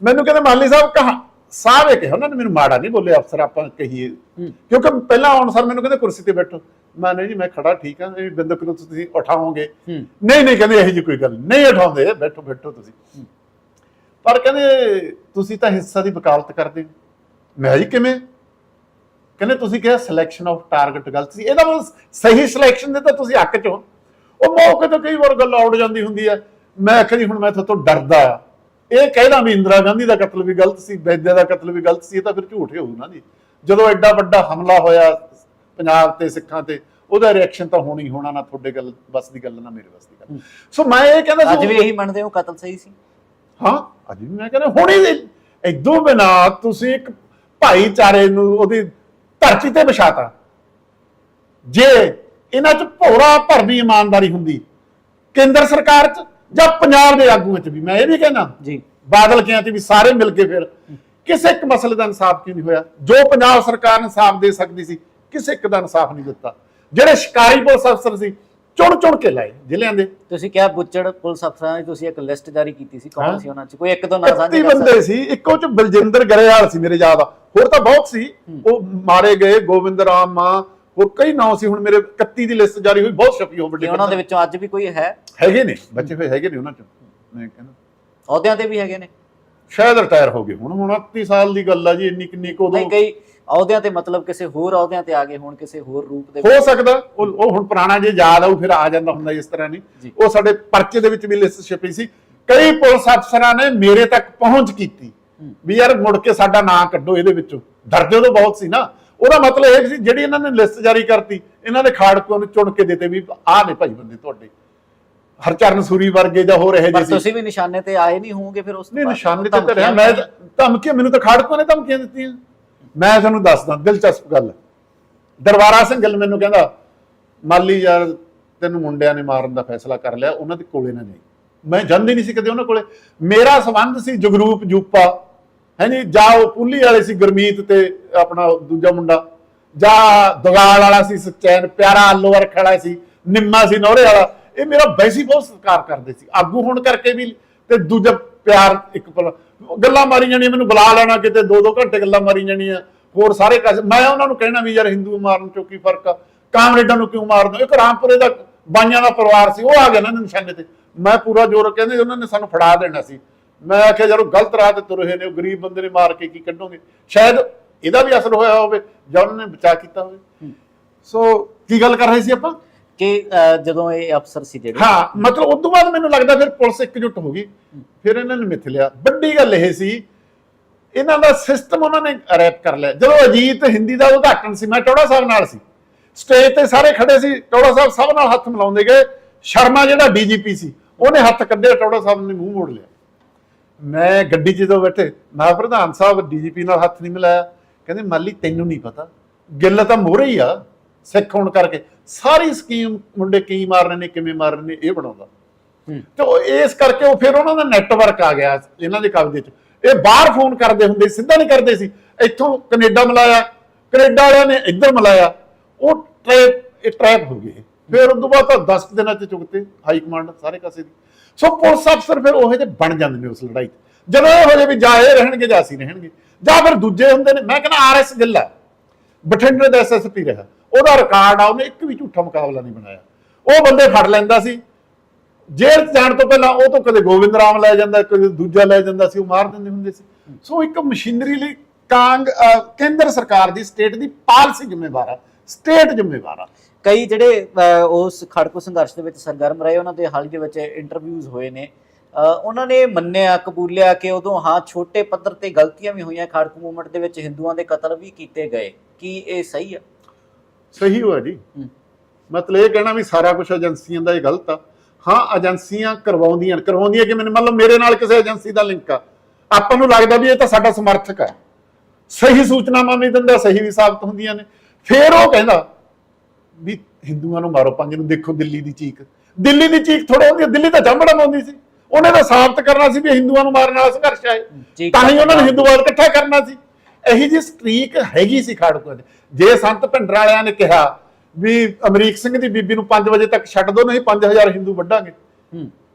ਮੈਨੂੰ ਕਹਿੰਦੇ ਮਾਲੀ ਸਾਹਿਬ ਕਹਾ? ਸਾਹਿਬ ਇਹ ਕਿਹਾ ਉਹਨਾਂ ਨੇ ਮੈਨੂੰ ਮਾੜਾ ਨਹੀਂ ਬੋਲੇ ਅਫਸਰ ਆਪਾਂ ਕਹੀਏ। ਕਿਉਂਕਿ ਪਹਿਲਾਂ ਆਉਣ ਸਰ ਮੈਨੂੰ ਕਹਿੰਦੇ ਕੁਰਸੀ ਤੇ ਬੈਠੋ। ਮੈਂ ਨਹੀਂ ਜੀ ਮੈਂ ਖੜਾ ਠੀਕ ਹਾਂ ਇਹ ਬਿੰਦਕ ਨੂੰ ਤੁਸੀਂ ਉਠਾਓਗੇ। ਨਹੀਂ ਨਹੀਂ ਕਹਿੰਦੇ ਇਹੋ ਜਿਹੀ ਕੋਈ ਗੱਲ ਨਹੀਂ। ਉਠਾਉਂਦੇ ਬੈਠੋ ਬੈਠੋ ਤੁਸੀਂ। ਪਰ ਕਹਿੰਦੇ ਤੁਸੀਂ ਤਾਂ ਹਿੱਸਾ ਦੀ ਵਕਾਲਤ ਕਰਦੇ ਹੋ। ਮੈਂ ਜੀ ਕਿਵੇਂ? ਕਹਿੰਦੇ ਤੁਸੀਂ ਕਿਹਾ ਸਿਲੈਕਸ਼ਨ ਆਫ ਟਾਰਗੇਟ ਗਲਤ ਸੀ। ਇਹਦਾ ਮਤਲਬ ਸਹੀ ਸਿਲੈਕਸ਼ਨ ਦੇ ਤਾਂ ਤੁਸੀਂ ਹੱਕ ਚ ਹੋ। ਉਹ ਮੌਕੇ ਤੇ ਕਈ ਵਾਰ ਗੱਲ ਆਉੜ ਜਾਂਦੀ ਹੁੰਦੀ ਹੈ। ਮੈਂ ਆਖਿਆ ਜੀ ਹੁਣ ਮੈਂ ਤੁਹਾਡੇ ਤੋਂ ਡਰਦਾ ਆ। ਇਹ ਕਹਿਦਾ ਵੀ ਇੰਦਰਾ ਗਾਂਧੀ ਦਾ ਕਤਲ ਵੀ ਗਲਤ ਸੀ ਵੈਦਿਆ ਦਾ ਕਤਲ ਵੀ ਗਲਤ ਸੀ ਇਹ ਤਾਂ ਫਿਰ ਝੂਠ ਹੀ ਹੋਊ ਨਾ ਜੀ। ਜਦੋਂ ਐਡਾ ਵੱਡਾ ਹਮਲਾ ਹੋਇਆ ਪੰਜਾਬ ਤੇ ਸਿੱਖਾਂ ਤੇ ਉਹਦਾ ਰਿਐਕਸ਼ਨ ਤਾਂ ਹੋਣੀ ਹੋਣਾ ਨਾ ਤੁਹਾਡੇ ਗੱਲ ਬਸ ਦੀ ਗੱਲ ਨਾ ਮੇਰੇ ਬਸ ਦੀ ਗੱਲ। ਸੋ ਮੈਂ ਇਹ ਕਹਿੰਦਾ ਸੀ ਅੱਜ ਵੀ ਇਹੀ ਮੰਨਦੇ ਹੋ ਕਤਲ ਸਹੀ ਸੀ? ਹਾਂ ਅੱਜ ਵੀ ਮੈਂ ਕਹਿੰਦਾ ਹੁਣੇ ਦੇ। ਇਦੋਂ ਬਿਨਾ ਤੁਸੀਂ ਇੱਕ ਭਾਈਚਾਰੇ ਨੂੰ ਉਹਦੀ ਧਰਤੀ ਤੇ ਵਿਛਾਤਾ। ਜੇ ਇਹਨਾਂ 'ਚ ਭੋਰਾ ਭਰਵੀ ਇਮਾਨਦਾਰੀ ਹੁੰਦੀ ਕੇਂਦਰ ਸਰਕਾਰ 'ਚ ਜਾਂ ਪੰਜਾਬ ਦੇ ਆਗੂਆਂ 'ਚ ਵੀ ਮੈਂ ਇਹ ਵੀ ਕਹਿਣਾ ਜੀ। ਬਾਦਲ ਕਿਹਾ ਤੇ ਵੀ ਸਾਰੇ ਮਿਲ ਕੇ ਫਿਰ ਕਿਸੇ ਇੱਕ ਮਸਲੇ ਦਾ ਇਨਸਾਫ ਕਿਉਂ ਨਹੀਂ ਹੋਇਆ? ਜੋ ਪੰਜਾਬ ਸਰਕਾਰ ਇਨਸਾਫ ਦੇ ਸਕਦੀ ਸੀ ਕਿਸੇ ਇੱਕ ਦਾ ਇਨਸਾਫ ਨਹੀਂ ਦਿੱਤਾ। ਜਿਹੜੇ ਸ਼ਿਕਾਰੀ ਪੁਲਿਸ ਅਫਸਰ ਸੀ ਚੁਣ ਚੁਣ ਕੇ ਲਾਏ ਜ਼ਿਲ੍ਹਿਆਂ ਦੇ। ਤੁਸੀਂ ਕਿਹਾ ਬੁੱਚੜ ਪੁਲਿਸ ਅਫਸਰਾਂ ਦੀ ਤੁਸੀਂ ਇੱਕ ਲਿਸਟ ਜਾਰੀ ਕੀਤੀ ਸੀ ਕੌਣ। ਸੀ ਉਹਨਾਂ ਚ? ਕੋਈ ਇੱਕ ਦੋ ਨਾਂ 31 ਸਾਂਝੇ ਕਰ ਸਕਦੇ? ਬੰਦੇ ਸੀ ਇੱਕੋ ਚ ਬਲਜਿੰਦਰ ਗਰੇਵਾਲ ਸੀ ਮੇਰੇ ਯਾਦ ਆ। ਹੋਰ ਤਾਂ ਬਹੁਤ ਸੀ। ਉਹ ਮਾਰੇ ਗਏ ਗੋਬਿੰਦ ਰਾਮ ਮਾਂ ਹੋਰ ਕਈ ਨਾਂ ਸੀ ਹੁਣ ਮੇਰੇ 31 ਦੀ ਲਿਸਟ ਜਾਰੀ ਹੋਈ ਬਹੁਤ ਛਪੀ ਹੋ ਵੱਡੇ ਤੇ ਉਹਨਾਂ ਦੇ ਵਿੱਚੋਂ ਅੱਜ ਵੀ ਕੋਈ ਹੈ? ਹੈਗੇ ਨੇ ਬੱਚੇ ਹੋਏ ਹੈਗੇ ਨੇ ਉਹਨਾਂ ਚ ਮੈਂ ਕਹਿੰਦਾ। ਅਹੁਦਿਆਂ ਤੇ ਵੀ ਹੈਗੇ ਨੇ? ਸ਼ਾਇਦ ਰਿਟਾਇਰ ਹੋ ਗਏ ਹੁਣ ਹੁਣ 29 ਸਾਲ ਦੀ ਗੱਲ ਆ ਜੀ ਇੰਨੀ ਕਿੰਨੀ ਕੁ ਨਹੀਂ ਕਈ ਅਹੁਦਿਆਂ ਤੇ ਮਤਲਬ ਕਿਸੇ ਹੋਰ ਅਹੁਦਿਆਂ ਤੇ ਆ ਗਏ ਹੋਣ ਕਿਸੇ ਹੋਰ ਰੂਪ ਦੇ ਹੋ ਸਕਦਾ ਉਹ ਉਹ ਹੁਣ ਪੁਰਾਣਾ ਜੇ ਯਾਦ ਆਉ ਫਿਰ ਆ ਜਾਂਦਾ ਹੁੰਦਾ ਇਸ ਤਰ੍ਹਾਂ ਜੀ। ਨਹੀਂ ਉਹ ਸਾਡੇ ਪਰਚੇ ਦੇ ਵਿੱਚ ਵੀ ਲਿਸਟ ਛਪੀ ਸੀ। ਕਈ ਪੁਲਿਸ ਅਫਸਰਾਂ ਨੇ ਮੇਰੇ ਤੱਕ ਪਹੁੰਚ ਕੀਤੀ ਵੀ ਯਾਰ ਮੁੜ ਕੇ ਸਾਡਾ ਨਾਂ ਕੱਢੋ ਇਹਦੇ ਵਿੱਚੋਂ। ਡਰਦੇ ਉਦੋਂ ਬਹੁਤ ਸੀ ਨਾ। ਉਹਦਾ ਮਤਲਬ ਇਹ ਸੀ ਜਿਹੜੀ ਇਹਨਾਂ ਨੇ ਲਿਸਟ ਜਾਰੀ ਕਰਤੀ ਇਹਨਾਂ ਦੇ ਖਾੜਕੂਆਂ ਨੂੰ ਚੁਣ ਕੇ ਦਿੱਤੇ ਵੀ ਆਹ ਨੇ ਭਾਈ ਬੰਦੇ ਤੁਹਾਡੇ। ਹਰਚਰਨ ਸੂਰੀ ਵਰਗੇ ਜਾਂ ਹੋਰ ਇਹੋ ਜਿਹੇ ਪਰ ਸੀ। ਤੁਸੀਂ ਵੀ ਨਿਸ਼ਾਨੇ ਤੇ ਆਏ ਨਹੀਂ ਹੋਵੋਗੇ ਫਿਰ ਉਸ ਤੋਂ ਨਹੀਂ। ਨਿਸ਼ਾਨੇ ਤੇ ਧਰਿਆ ਮੈਂ ਤਾਂ- ਧਮਕੀਆਂ ਮੈਨੂੰ ਤਾਂ ਖਾੜਕੂਆਂ ਨੇ ਧਮਕੀਆਂ ਦਿੱਤੀਆਂ। ਮੈਂ ਤੁਹਾਨੂੰ ਦੱਸਦਾ, ਦਿਲਚਸਪ ਗੱਲ। ਦਰਬਾਰਾ ਸਿੰਘ ਗਿੱਲ ਮੈਨੂੰ ਕਹਿੰਦਾ, ਮਾਲੀ ਯਾਰ, ਤੈਨੂੰ ਮੁੰਡਿਆਂ ਨੇ ਮਾਰਨ ਦਾ ਫੈਸਲਾ ਕਰ ਲਿਆ, ਉਹਨਾਂ ਦੇ ਕੋਲੇ ਨਾ ਜਾਈ। ਮੈਂ ਜਾਂਦੀ ਨਹੀਂ ਸੀ ਕਦੇ ਉਹਨਾਂ ਕੋਲੇ। ਮੇਰਾ ਸੰਬੰਧ ਸੀ ਜਗਰੂਪ ਜੂਪਾ। ਹੈ ਜੀ, ਜਾਂ ਉਹ ਪੁੱਲੀ ਵਾਲੇ ਸੀ ਗੁਰਮੀਤ ਤੇ ਆਪਣਾ ਦੂਜਾ ਮੁੰਡਾ। ਜਾਂ ਦਗਾਲ ਵਾਲਾ ਸੀ ਸਚੈਨ, ਪਿਆਰਾ ਆਲੂ ਵਰਖ ਵਾਲਾ ਸੀ, ਨਿੰਮਾ ਸੀ, ਨੋਰੇ ਵਾਲਾ। ਇਹ ਮੇਰਾ ਵੈਸੇ ਬਹੁਤ ਸਤਿਕਾਰ ਕਰਦੇ ਸੀ। ਆਗੂ ਹੋਣ ਕਰਕੇ ਵੀ ਤੇ ਦੂਜਾ ਪਿਆਰ ਇੱਕ ਪਲ ਗੱਲਾਂ ਮਾਰੀ ਜਾਣੀਆਂ ਮੈਨੂੰ ਬੁਲਾ ਲੈਣਾ ਕਿਤੇ ਦੋ ਦੋ ਘੰਟੇ ਗੱਲਾਂ ਮਾਰੀ ਜਾਣੀਆਂ ਹੋਰ ਸਾਰੇ ਮੈਂ ਉਹਨਾਂ ਨੂੰ ਕਹਿਣਾ ਵੀ ਯਾਰ ਹਿੰਦੂ ਮਾਰਨ ਚੋਂ ਕੀ ਫ਼ਰਕ ਆ? ਕਾਮਰੇਡਾਂ ਨੂੰ ਕਿਉਂ ਮਾਰਦੇ ਇੱਕ ਰਾਮਪੁਰੇ ਦਾ ਬਾਈਆਂ ਦਾ ਪਰਿਵਾਰ ਸੀ ਉਹ ਆ ਗਿਆ ਨਾ ਨਿਸ਼ਾਨੇ ਤੇ। ਮੈਂ ਪੂਰਾ ਜ਼ੋਰ ਕਹਿੰਦੇ ਉਹਨਾਂ ਨੇ ਸਾਨੂੰ ਫੜਾ ਦੇਣਾ ਸੀ। ਮੈਂ ਆਖਿਆ ਜਦੋਂ ਗਲਤ ਰਾਹ ਤੇ ਤੁਰੇ ਨੇ ਉਹ ਗਰੀਬ ਬੰਦੇ ਨੇ ਮਾਰ ਕੇ ਕੀ ਕੱਢੋਗੇ? ਸ਼ਾਇਦ ਇਹਦਾ ਵੀ ਅਸਰ ਹੋਇਆ ਹੋਵੇ ਜਾਂ ਉਹਨਾਂ ਨੇ ਬਚਾ ਕੀਤਾ ਹੋਵੇ। ਸੋ ਕੀ ਗੱਲ ਕਰ ਰਹੇ ਸੀ ਆਪਾਂ? ਕਿ ਜਦੋਂ ਇਹ ਅਫਸਰ ਸੀ ਜਿਹੜੇ? ਹਾਂ, ਮਤਲਬ ਉਸ ਤੋਂ ਬਾਅਦ ਮੈਨੂੰ ਲੱਗਦਾ ਫਿਰ ਪੁਲਿਸ ਇਕਜੁੱਟ ਹੋ ਗਈ। ਫਿਰ ਇਹਨਾਂ ਨੇ ਮਿਥ ਲਿਆ। ਵੱਡੀ ਗੱਲ ਇਹ ਸੀ, ਇਹਨਾਂ ਦਾ ਸਿਸਟਮ ਉਹਨਾਂ ਨੇ ਰੈਪ ਕਰ ਲਿਆ। ਜਦੋਂ ਅਜੀਤ ਹਿੰਦੀ ਦਾ ਉਦਘਾਟਨ ਸੀ, ਮੈਂ ਟੋੜਾ ਸਾਹਿਬ ਨਾਲ ਸੀ। ਸਟੇਜ ਤੇ ਸਾਰੇ ਖੜੇ ਸੀ ਟੋੜਾ ਸਾਹਿਬ ਸਭ ਨਾਲ ਹੱਥ ਮਿਲਾਉਂਦੇ ਗਏ। ਸ਼ਰਮਾ ਜਿਹੜਾ ਡੀਜੀਪੀ ਸੀ, ਉਹਨੇ ਹੱਥ ਕੱਢਿਆ ਟੋੜਾ ਸਾਹਿਬ ਨੇ ਮੂੰਹ ਮੋੜ ਲਿਆ। ਮੈਂ ਗੱਡੀ 'ਚ ਜਦੋਂ ਬੈਠੇ, ਮੈਂ ਪ੍ਰਧਾਨ ਸਾਹਿਬ, ਡੀਜੀਪੀ ਨਾਲ ਹੱਥ ਨਹੀਂ ਮਿਲਾਇਆ। ਕਹਿੰਦੇ, ਮਾਲੀ, ਤੈਨੂੰ ਨਹੀਂ ਪਤਾ। ਗਿੱਲ ਤਾਂ ਮੋਹਰੇ ਹੀ ਆ, ਸਿੱਖ ਹੋਣ ਕਰਕੇ। ਸਾਰੀ ਸਕੀਮ ਮੁੰਡੇ ਕੀ ਮਾਰਨੇ ਨੇ ਕਿਵੇਂ ਮਾਰਨੇ ਨੇ ਇਹ ਬਣਾਉਂਦਾ। ਤੇ ਉਹ ਇਸ ਕਰਕੇ ਉਹ ਫਿਰ ਉਹਨਾਂ ਦਾ ਨੈਟਵਰਕ ਆ ਗਿਆ ਇਹਨਾਂ ਦੇ ਕਬਜ਼ੇ 'ਚ। ਇਹ ਬਾਹਰ ਫੋਨ ਕਰਦੇ ਹੁੰਦੇ ਸਿੱਧਾ ਨਹੀਂ ਕਰਦੇ ਸੀ। ਇੱਥੋਂ ਕੈਨੇਡਾ ਮਿਲਾਇਆ ਕੈਨੇਡਾ ਵਾਲਿਆਂ ਨੇ ਇੱਧਰ ਮਿਲਾਇਆ। ਉਹ ਟ੍ਰੈਪ ਇਹ ਟ੍ਰੈਪ ਹੋ ਗਏ। ਫਿਰ ਉਸ ਤੋਂ ਬਾਅਦ ਤਾਂ 10 ਕੁ ਦਿਨਾਂ 'ਚ ਚੁੱਕਤੇ ਹਾਈ ਕਮਾਂਡ ਸਾਰੇ ਕਾਸੇ ਦੀ। ਸੋ ਪੁਲਿਸ ਅਫਸਰ ਫਿਰ ਉਹੋ ਜਿਹੇ ਬਣ ਜਾਂਦੇ ਨੇ ਉਸ ਲੜਾਈ 'ਚ। ਜਦੋਂ ਇਹ ਹੋ ਜੇ ਵੀ ਜਾਂ ਇਹ ਰਹਿਣਗੇ ਜਾਂ ਅਸੀਂ ਰਹਿਣਗੇ ਜਾਂ ਫਿਰ ਦੂਜੇ ਹੁੰਦੇ ਨੇ। ਮੈਂ ਕਹਿੰਦਾ ਆਰਐਸ ਗਿੱਲਾ ਬਠਿੰਡੇ ਦਾ ਐਸਐਸਪੀ ਰਿਹਾ। ਉਹਦਾ ਰਿਕਾਰਡ ਆ ਉਹਨੇ ਇੱਕ ਵੀ ਝੂਠਾ ਮੁਕਾਬਲਾ ਨਹੀਂ ਬਣਾਇਆ। ਉਹ ਬੰਦੇ ਫੜ ਲੈਂਦਾ ਸੀ। ਜੇਲ੍ਹ ਜਾਣ ਤੋਂ ਪਹਿਲਾਂ ਉਹ ਤੋਂ ਕਦੇ ਗੋਬਿੰਦ ਰਾਮ ਲੈ ਜਾਂਦਾ ਕਦੇ ਦੂਜਾ ਲੈ ਜਾਂਦਾ ਸੀ ਉਹ ਮਾਰ ਦਿੰਦੇ ਹੁੰਦੇ ਸੀ। ਸੋ ਇੱਕ ਮਸ਼ੀਨਰੀ ਲਈ ਕਾਂਗ ਕੇਂਦਰ ਸਰਕਾਰ ਦੀ ਸਟੇਟ ਦੀ ਪਾਲਿਸੀ ਜ਼ਿੰਮੇਵਾਰ ਆ ਸਟੇਟ ਜ਼ਿੰਮੇਵਾਰ ਆ। ਕਈ ਜਿਹੜੇ ਅ, ਉਸ ਖੜਕੂ ਸੰਘਰਸ਼ ਦੇ ਵਿੱਚ ਸਰਗਰਮ ਰਹੇ ਉਹਨਾਂ ਦੇ ਹਾਲ ਦੇ ਵਿੱਚ ਇੰਟਰਵਿਊਜ਼ ਹੋਏ ਨੇ। ਉਹਨਾਂ ਨੇ ਮੰਨਿਆ ਕਬੂਲਿਆ ਕਿ ਉਦੋਂ ਹਾਂ ਛੋਟੇ ਪੱਧਰ ਤੇ ਗਲਤੀਆਂ ਵੀ ਹੋਈਆਂ ਖਾੜਕੂ ਮੂਵਮੈਂਟ ਦੇ ਵਿੱਚ ਹਿੰਦੂਆਂ ਦੇ ਕਤਲ ਵੀ ਕੀਤੇ ਗਏ। ਕੀ ਇਹ ਸਹੀ ਆ? ਸਹੀ ਹੋਇਆ ਜੀ। ਹੂੰ। ਮਤਲਬ ਇਹ ਕਹਿਣਾ ਵੀ ਸਾਰਾ ਕੁਝ ਏਜੰਸੀਆਂ ਦਾ ਹੀ ਗਲਤ ਆ। ਹਾਂ ਏਜੰਸੀਆਂ ਕਰਵਾਉਂਦੀਆਂ ਕਰਵਾਉਂਦੀਆਂ ਕਿ ਮੈਨੂੰ ਮਤਲਬ ਮੇਰੇ ਨਾਲ ਕਿਸੇ ਏਜੰਸੀ ਦਾ ਲਿੰਕ ਆ। ਆਪਾਂ ਨੂੰ ਲੱਗਦਾ ਵੀ ਇਹ ਤਾਂ ਸਾਡਾ ਸਮਰਥਕ ਹੈ ਸਹੀ ਸੂਚਨਾਵਾਂ ਵੀ ਦਿੰਦਾ ਸਹੀ ਵੀ ਸਾਬਤ ਹੁੰਦੀਆਂ ਨੇ। ਫਿਰ ਉਹ ਕਹਿੰਦਾ ਵੀ ਹਿੰਦੂਆਂ ਨੂੰ ਮਾਰੋ ਪੰਜ ਨੂੰ। ਦੇਖੋ ਦਿੱਲੀ ਦੀ ਚੀਕ। ਦਿੱਲੀ ਦੀ ਚੀਕ ਥੋੜਾ ਹੁੰਦੀ ਆ, ਦਿੱਲੀ ਤਾਂ ਚੰਬੜਾ ਆਉਂਦੀ ਸੀ। ਉਹਨੇ ਤਾਂ ਸਾਬਤ ਕਰਨਾ ਸੀ ਵੀ ਹਿੰਦੂਆਂ ਨੂੰ ਮਾਰਨ ਵਾਲਾ ਸੰਘਰਸ਼ ਆਏ ਚੀਕ ਤਾਂ ਹੀ ਉਹਨਾਂ ਨੇ ਹਿੰਦੂਵਾਦ ਇਕੱਠਾ ਕਰਨਾ ਸੀ। ਇਹੀ ਜੀ ਸਟ੍ਰੀਕ ਹੈਗੀ ਸੀ ਖਾੜਕੂ ਦੇ ਜੇ ਸੰਤ ਭਿੰਡਰ ਵਾਲਿਆਂ ਨੇ ਕਿਹਾ ਵੀ ਅਮਰੀਕ ਸਿੰਘ ਦੀ ਬੀਬੀ ਨੂੰ 5 ਵਜੇ ਤੱਕ ਛੱਡ ਦੋ ਨਹੀਂ 5000 ਹਿੰਦੂ ਵੱਢਾਂਗੇ।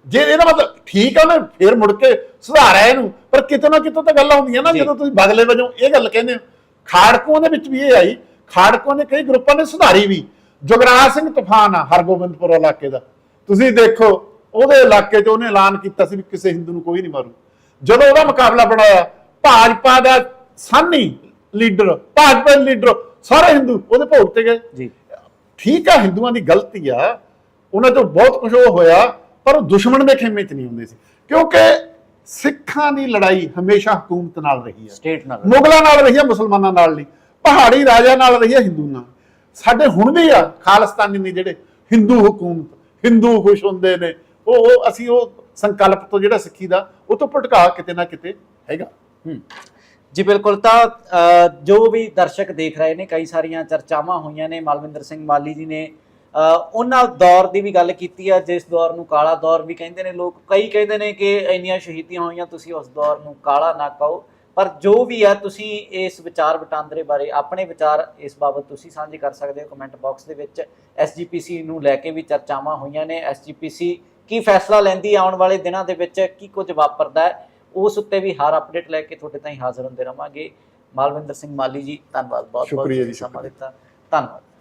ਜੇ ਇਹਦਾ ਮਤਲਬ ਠੀਕ ਆ ਉਹਨੇ ਫੇਰ ਮੁੜ ਕੇ ਸੁਧਾਰਿਆ ਇਹਨੂੰ। ਪਰ ਕਿਤੇ ਨਾ ਕਿਤੇ ਤਾਂ ਗੱਲਾਂ ਹੁੰਦੀਆਂ ਨਾ। ਜਦੋਂ ਤੁਸੀਂ ਬਦਲੇ ਵਜੋਂ ਇਹ ਗੱਲ ਕਹਿੰਦੇ ਹੋ। ਖਾੜਕੂਆਂ ਦੇ ਵਿੱਚ ਵੀ ਇਹ ਆਈ। ਖਾੜਕੂਆਂ ਦੇ ਕਈ ਗਰੁੱਪਾਂ ਨੇ ਸੁਧਾਰੀ ਵੀ। ਜੁਗਰਾਜ ਸਿੰਘ ਤੂਫਾਨ ਆ ਹਰਗੋਬਿੰਦਪੁਰ ਇਲਾਕੇ ਦਾ। ਤੁਸੀਂ ਦੇਖੋ ਉਹਦੇ ਇਲਾਕੇ 'ਚ ਉਹਨੇ ਐਲਾਨ ਕੀਤਾ ਸੀ ਵੀ ਕਿਸੇ ਹਿੰਦੂ ਨੂੰ ਕੋਈ ਨਹੀਂ ਮਾਰੂ। ਜਦੋਂ ਉਹਦਾ ਮੁਕਾਬਲਾ ਬਣਾਇਆ ਭਾਜਪਾ ਦਾ ਸਾਨੀ ਲੀਡਰ ਭਾਜਪਾ ਦੇ ਲੀਡਰ ਸਾਰੇ ਹਿੰਦੂ ਉਹਦੇ ਭੋਗ ਤੇ ਗਏ। ਜੀ। ਠੀਕ ਆ ਹਿੰਦੂਆਂ ਦੀ ਗਲਤੀ ਆ ਉਹਨਾਂ ਤੋਂ ਬਹੁਤ ਕੁਝ ਹੋਇਆ ਪਰ ਉਹ ਦੁਸ਼ਮਣ ਦੇ ਖੇਮੇ 'ਚ ਨਹੀਂ ਹੁੰਦੇ ਸੀ। ਕਿਉਂਕਿ ਸਿੱਖਾਂ ਦੀ ਲੜਾਈ ਹਮੇਸ਼ਾ ਹਕੂਮਤ ਨਾਲ ਰਹੀ ਹੈ ਸਟੇਟ ਨਾਲ ਮੁਗਲਾਂ ਨਾਲ ਰਹੀ ਹੈ ਮੁਸਲਮਾਨਾਂ ਨਾਲ ਨਹੀਂ। ਪਹਾੜੀ ਰਾਜਾ ਨਾਲ ਰਹੀ ਹੈ ਹਿੰਦੂ ਨਾਲ। ਸਾਡੇ ਹੁਣ ਵੀ ਆ ਖਾਲਿਸਤਾਨੀ ਨੇ ਜਿਹੜੇ ਹਿੰਦੂ ਹਕੂਮਤ ਹਿੰਦੂ ਖੁਸ਼ ਹੁੰਦੇ ਨੇ ਉਹ ਉਹ ਅਸੀਂ ਉਹ ਸੰਕਲਪ ਤੋਂ ਜਿਹੜਾ ਸਿੱਖੀ ਦਾ ਉਹ ਤੋਂ ਭਟਕਾ ਕਿਤੇ ਨਾ ਕਿਤੇ ਹੈਗਾ। ਹੂੰ। ਜੀ, ਬਿਲਕੁਲ। ਤਾਂ ਜੋ ਵੀ ਦਰਸ਼ਕ ਦੇਖ ਰਹੇ ਨੇ, ਕਈ ਸਾਰੀਆਂ ਚਰਚਾਵਾਂ ਹੋਈਆਂ ਨੇ, ਮਾਲਵਿੰਦਰ ਸਿੰਘ ਮਾਲੀ ਜੀ ਨੇ। ਉਹਨਾਂ ਦੌਰ ਦੀ ਵੀ ਗੱਲ ਕੀਤੀ ਆ, ਜਿਸ ਦੌਰ ਨੂੰ ਕਾਲਾ ਦੌਰ ਵੀ ਕਹਿੰਦੇ ਨੇ ਲੋਕ। ਕਈ ਕਹਿੰਦੇ ਨੇ ਕਿ ਇੰਨੀਆਂ ਸ਼ਹੀਦੀਆਂ ਹੋਈਆਂ, ਤੁਸੀਂ ਉਸ ਦੌਰ ਨੂੰ ਕਾਲਾ ਨਾ ਕਹੋ। ਪਰ ਜੋ ਵੀ ਆ, ਤੁਸੀਂ ਇਸ ਵਿਚਾਰ ਵਟਾਂਦਰੇ ਬਾਰੇ, ਆਪਣੇ ਵਿਚਾਰ ਇਸ ਬਾਬਤ ਤੁਸੀਂ ਸਾਂਝੇ ਕਰ ਸਕਦੇ ਹੋ ਕਮੈਂਟ ਬਾਕਸ ਦੇ ਵਿੱਚ। ਐਸਜੀਪੀਸੀ ਨੂੰ ਲੈ ਕੇ ਵੀ ਚਰਚਾਵਾਂ ਹੋਈਆਂ ਨੇ। ਐਸਜੀਪੀਸੀ ਕੀ ਫੈਸਲਾ ਲੈਂਦੀ ਆਉਣ ਵਾਲੇ ਦਿਨਾਂ ਦੇ ਵਿੱਚ, ਕੀ ਕੁਝ ਵਾਪਰਦਾ ਹੈ? ਉਸ ਉੱਤੇ ਵੀ ਹਰ ਅਪਡੇਟ ਲੈ ਕੇ ਤੁਹਾਡੇ ਤਾਈਂ ਹਾਜ਼ਰ ਹੁੰਦੇ ਰਵਾਂਗੇ। ਮਾਲਵਿੰਦਰ ਸਿੰਘ ਮਾਲੀ ਜੀ ਧੰਨਵਾਦ ਬਹੁਤ ਬਹੁਤ ਸ਼ੁਕਰੀਆ ਜੀ, ਸਮਾਂ ਦਿੱਤਾ। ਧੰਨਵਾਦ।